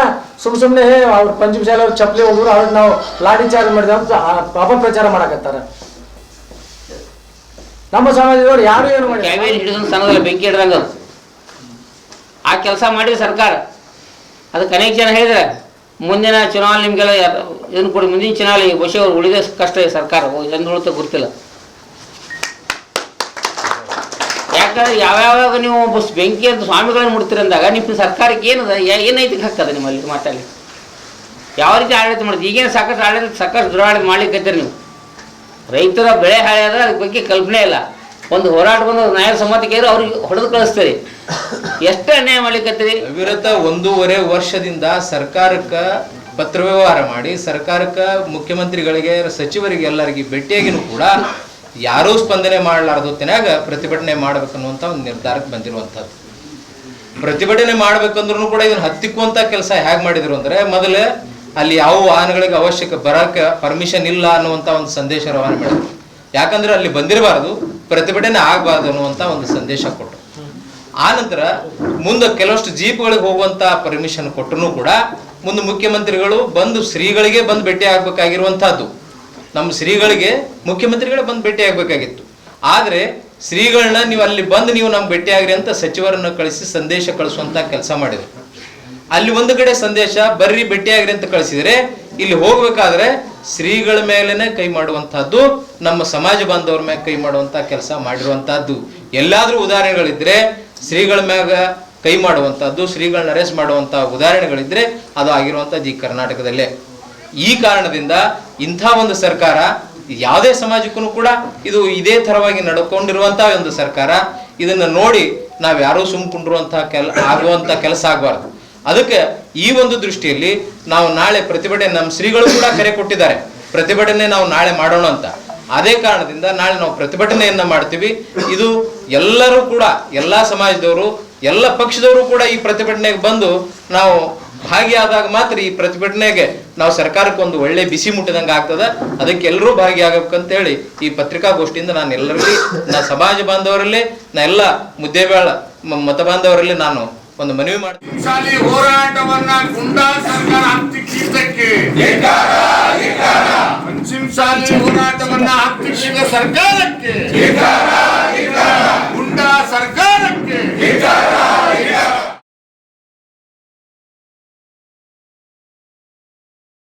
ಸುಮ್ ಸುಮ್ಮನೆ ಅವ್ರು ಪಂಚಮ ಶಾಲೆ ಅವ್ರು ಚಪ್ಪಲಿ ಹೋಗುರು ಅವ್ರಿಗೆ ನಾವು ಲಾಠಿ ಚಾರ್ಜ್ ಮಾಡಿದೆ ಅಪಪ್ರಚಾರ ಮಾಡಕತ್ತಾರ. ನಮ್ಮ ಸಮಾಜದವ್ರು ಯಾರು ಏನು ಮಾಡಿ ಕ್ಯಾಬಿನ್ ಹಿಡಿದು ಬೆಂಕಿ ಹಿಡ್ದಂಗ ಆ ಕೆಲಸ ಮಾಡಿದ ಸರ್ಕಾರ. ಅದಕ್ಕೆ ಅನೇಕ ಜನ ಹೇಳಿದ್ರೆ, ಮುಂದಿನ ಚುನಾವಣೆ ನಿಮಗೆಲ್ಲ ಇದನ್ನು ಕೊಡಿ, ಮುಂದಿನ ಚುನಾವಣೆ ಬಹುಶಃ ಅವ್ರು ಉಳಿದ ಕಷ್ಟ ಇದೆ ಸರ್ಕಾರ. ಎಂದು ಉಳಿತ ಗೊತ್ತಿಲ್ಲ. ಯಾಕಂದ್ರೆ ಯಾವ್ಯಾವಾಗ ನೀವು ಬಸ್ ಬೆಂಕಿ ಅಂತ ಸ್ವಾಮಿಗಳನ್ನು ಮುಡ್ತೀರಂದಾಗ ನಿಮ್ಮ ಸರ್ಕಾರಕ್ಕೆ ಏನು ಏ- ಹಾಕ್ತದೆ ನಿಮ್ಮಲ್ಲಿ ಮಾತಾಡಿ ಯಾವ ರೀತಿ ಆಡಳಿತ ಮಾಡಿದ್ರಿ ಈಗೇನು ಸಾಕಷ್ಟು ಆಡಳಿತ, ಸಾಕಷ್ಟು ದುರಾಡಳಿತ ಮಾಡ್ಲಿಕ್ಕೆ ನೀವು. ರೈತರ ಬೆಳೆ ಹಾಳೆ ಆದರೆ ಅದ್ರ ಬಗ್ಗೆ ಕಲ್ಪನೆ ಇಲ್ಲ. ಒಂದು ಹೋರಾಟ ಬಂದು ನ್ಯಾಯ ಸಮ್ಮತಿಗೆ ಅವ್ರಿಗೆ ಹೊಡೆದು ಕಳಿಸ್ತೀರಿ. ಎಷ್ಟು ಅನ್ಯಾಯ ಮಾಡ್ಲಿಕ್ಕತ್ತೀರಿ ಅವಿರತ ಒಂದೂವರೆ ವರ್ಷದಿಂದ ಸರ್ಕಾರಕ್ಕೆ ಪತ್ರ ವ್ಯವಹಾರ ಮಾಡಿ, ಸರ್ಕಾರಕ್ಕೆ ಮುಖ್ಯಮಂತ್ರಿಗಳಿಗೆ, ಸಚಿವರಿಗೆ ಎಲ್ಲರಿಗೆ ಭೇಟಿಯಾಗಿನೂ ಕೂಡ ಯಾರೂ ಸ್ಪಂದನೆ ಮಾಡಲಾರ್ದು ಹೊತ್ತಿನಾಗ ಪ್ರತಿಭಟನೆ ಮಾಡ್ಬೇಕನ್ನುವಂಥ ಒಂದು ನಿರ್ಧಾರಕ್ಕೆ ಬಂದಿರುವಂಥದ್ದು ಪ್ರತಿಭಟನೆ ಮಾಡ್ಬೇಕಂದ್ರೂ ಕೂಡ ಇದನ್ನು ಹತ್ತಿಕ್ಕುವಂಥ ಕೆಲಸ ಹೇಗೆ ಮಾಡಿದರು ಅಂದ್ರೆ ಮೊದಲೇ ಅಲ್ಲಿ ಯಾವ ವಾಹನಗಳಿಗೆ ಅವಶ್ಯಕ ಬರಕ್ಕೆ ಪರ್ಮಿಷನ್ ಇಲ್ಲ ಅನ್ನುವಂತ ಒಂದು ಸಂದೇಶ ರವಾನೆ ಮಾಡಿದ್ರು. ಯಾಕಂದ್ರೆ ಅಲ್ಲಿ ಬಂದಿರಬಾರ್ದು, ಪ್ರತಿಭಟನೆ ಆಗಬಾರ್ದು ಅನ್ನುವಂತ ಒಂದು ಸಂದೇಶ ಕೊಟ್ಟರು. ಆ ನಂತರ ಮುಂದೆ ಕೆಲವಷ್ಟು ಜೀಪ್ಗಳಿಗೆ ಹೋಗುವಂತ ಪರ್ಮಿಷನ್ ಕೊಟ್ಟರು ಕೂಡ ಮುಂದೆ ಮುಖ್ಯಮಂತ್ರಿಗಳು ಬಂದು ಶ್ರೀಗಳಿಗೆ ಬಂದು ಭೇಟಿ ಆಗ್ಬೇಕಾಗಿರುವಂತಹದ್ದು. ನಮ್ಮ ಶ್ರೀಗಳಿಗೆ ಮುಖ್ಯಮಂತ್ರಿಗಳೇ ಬಂದು ಭೇಟಿ ಆಗಬೇಕಾಗಿತ್ತು. ಆದರೆ ಶ್ರೀಗಳನ್ನ ನೀವು ಅಲ್ಲಿ ಬಂದು ನೀವು ನಮ್ಗೆ ಭೇಟಿ ಆಗ್ರಿ ಅಂತ ಸಚಿವರನ್ನ ಕಳಿಸಿ ಸಂದೇಶ ಕಳಿಸುವಂತ ಕೆಲಸ ಮಾಡಿದ್ರು. ಅಲ್ಲಿ ಒಂದು ಕಡೆ ಸಂದೇಶ, ಬರ್ರಿ, ಭೇಟಿಯಾಗ್ರಿ ಅಂತ ಕಳಿಸಿದ್ರೆ, ಇಲ್ಲಿ ಹೋಗ್ಬೇಕಾದ್ರೆ ಶ್ರೀಗಳ ಮೇಲೆನೆ ಕೈ ಮಾಡುವಂತಹದ್ದು, ನಮ್ಮ ಸಮಾಜ ಬಾಂಧವರ ಮೇಲೆ ಕೈ ಮಾಡುವಂತಹ ಕೆಲಸ ಮಾಡಿರುವಂತಹದ್ದು. ಎಲ್ಲಾದ್ರೂ ಉದಾಹರಣೆಗಳಿದ್ರೆ, ಶ್ರೀಗಳ ಮ್ಯಾಗ ಕೈ ಮಾಡುವಂತಹದ್ದು, ಶ್ರೀಗಳನ್ನ ಅರೆಸ್ಟ್ ಮಾಡುವಂತಹ ಉದಾಹರಣೆಗಳಿದ್ರೆ, ಅದು ಆಗಿರುವಂತಹದ್ದು ಈ ಕರ್ನಾಟಕದಲ್ಲೇ. ಈ ಕಾರಣದಿಂದ ಇಂಥ ಒಂದು ಸರ್ಕಾರ, ಯಾವುದೇ ಸಮಾಜಕ್ಕೂ ಕೂಡ ಇದು ಇದೇ ತರವಾಗಿ ನಡ್ಕೊಂಡಿರುವಂತಹ ಒಂದು ಸರ್ಕಾರ. ಇದನ್ನ ನೋಡಿ ನಾವ್ ಯಾರೂ ಸುಮ್ಕೊಂಡಿರುವಂತಹ ಕೆಲ ಆಗುವಂತ ಕೆಲಸ ಆಗಬಾರ್ದು. ಅದಕ್ಕೆ ಈ ಒಂದು ದೃಷ್ಟಿಯಲ್ಲಿ ನಾವು ನಾಳೆ ಪ್ರತಿಭಟನೆ, ನಮ್ಮ ಶ್ರೀಗಳು ಕೂಡ ಕರೆ ಕೊಟ್ಟಿದ್ದಾರೆ. ಪ್ರತಿಭಟನೆ ನಾವು ನಾಳೆ ಮಾಡೋಣ ಅಂತ. ಅದೇ ಕಾರಣದಿಂದ ನಾಳೆ ನಾವು ಪ್ರತಿಭಟನೆಯನ್ನ ಮಾಡ್ತೀವಿ. ಇದು ಎಲ್ಲರೂ ಕೂಡ, ಎಲ್ಲ ಸಮಾಜದವರು, ಎಲ್ಲ ಪಕ್ಷದವರು ಕೂಡ ಈ ಪ್ರತಿಭಟನೆಗೆ ಬಂದು ನಾವು ಭಾಗಿಯಾದಾಗ ಮಾತ್ರ ಈ ಪ್ರತಿಭಟನೆಗೆ ನಾವು ಸರ್ಕಾರಕ್ಕೆ ಒಂದು ಒಳ್ಳೆ ಬಿಸಿ ಮುಟ್ಟಿದಂಗೆ ಆಗ್ತದ. ಅದಕ್ಕೆ ಎಲ್ಲರೂ ಭಾಗಿಯಾಗಬೇಕಂತ ಹೇಳಿ ಈ ಪತ್ರಿಕಾಗೋಷ್ಠಿಯಿಂದ ನಾನು ಎಲ್ಲರಲ್ಲಿ, ನಾ ಸಮಾಜ ಬಾಂಧವರಲ್ಲಿ, ನಾ ಎಲ್ಲ ಮುದ್ದೇಬೇಳ ಮ- ಮತ ಬಾಂಧವರಲ್ಲಿ ನಾನು ಒಂದು ಮನವಿ ಮಾಡ್ತೀವಿ ಹೋರಾಟವನ್ನ ಗುಂಡಾ ಸರ್ಕಾರ ಹತ್ತಿಕ್ಕಿದ್ದಕ್ಕೆ ಶಾಲಿ ಹೋರಾಟವನ್ನ ಹತ್ತಿಕ್ಕಿದ ಸರ್ಕಾರಕ್ಕೆ. ಗುಂಡಾ ಸರ್ಕಾರಕ್ಕೆ.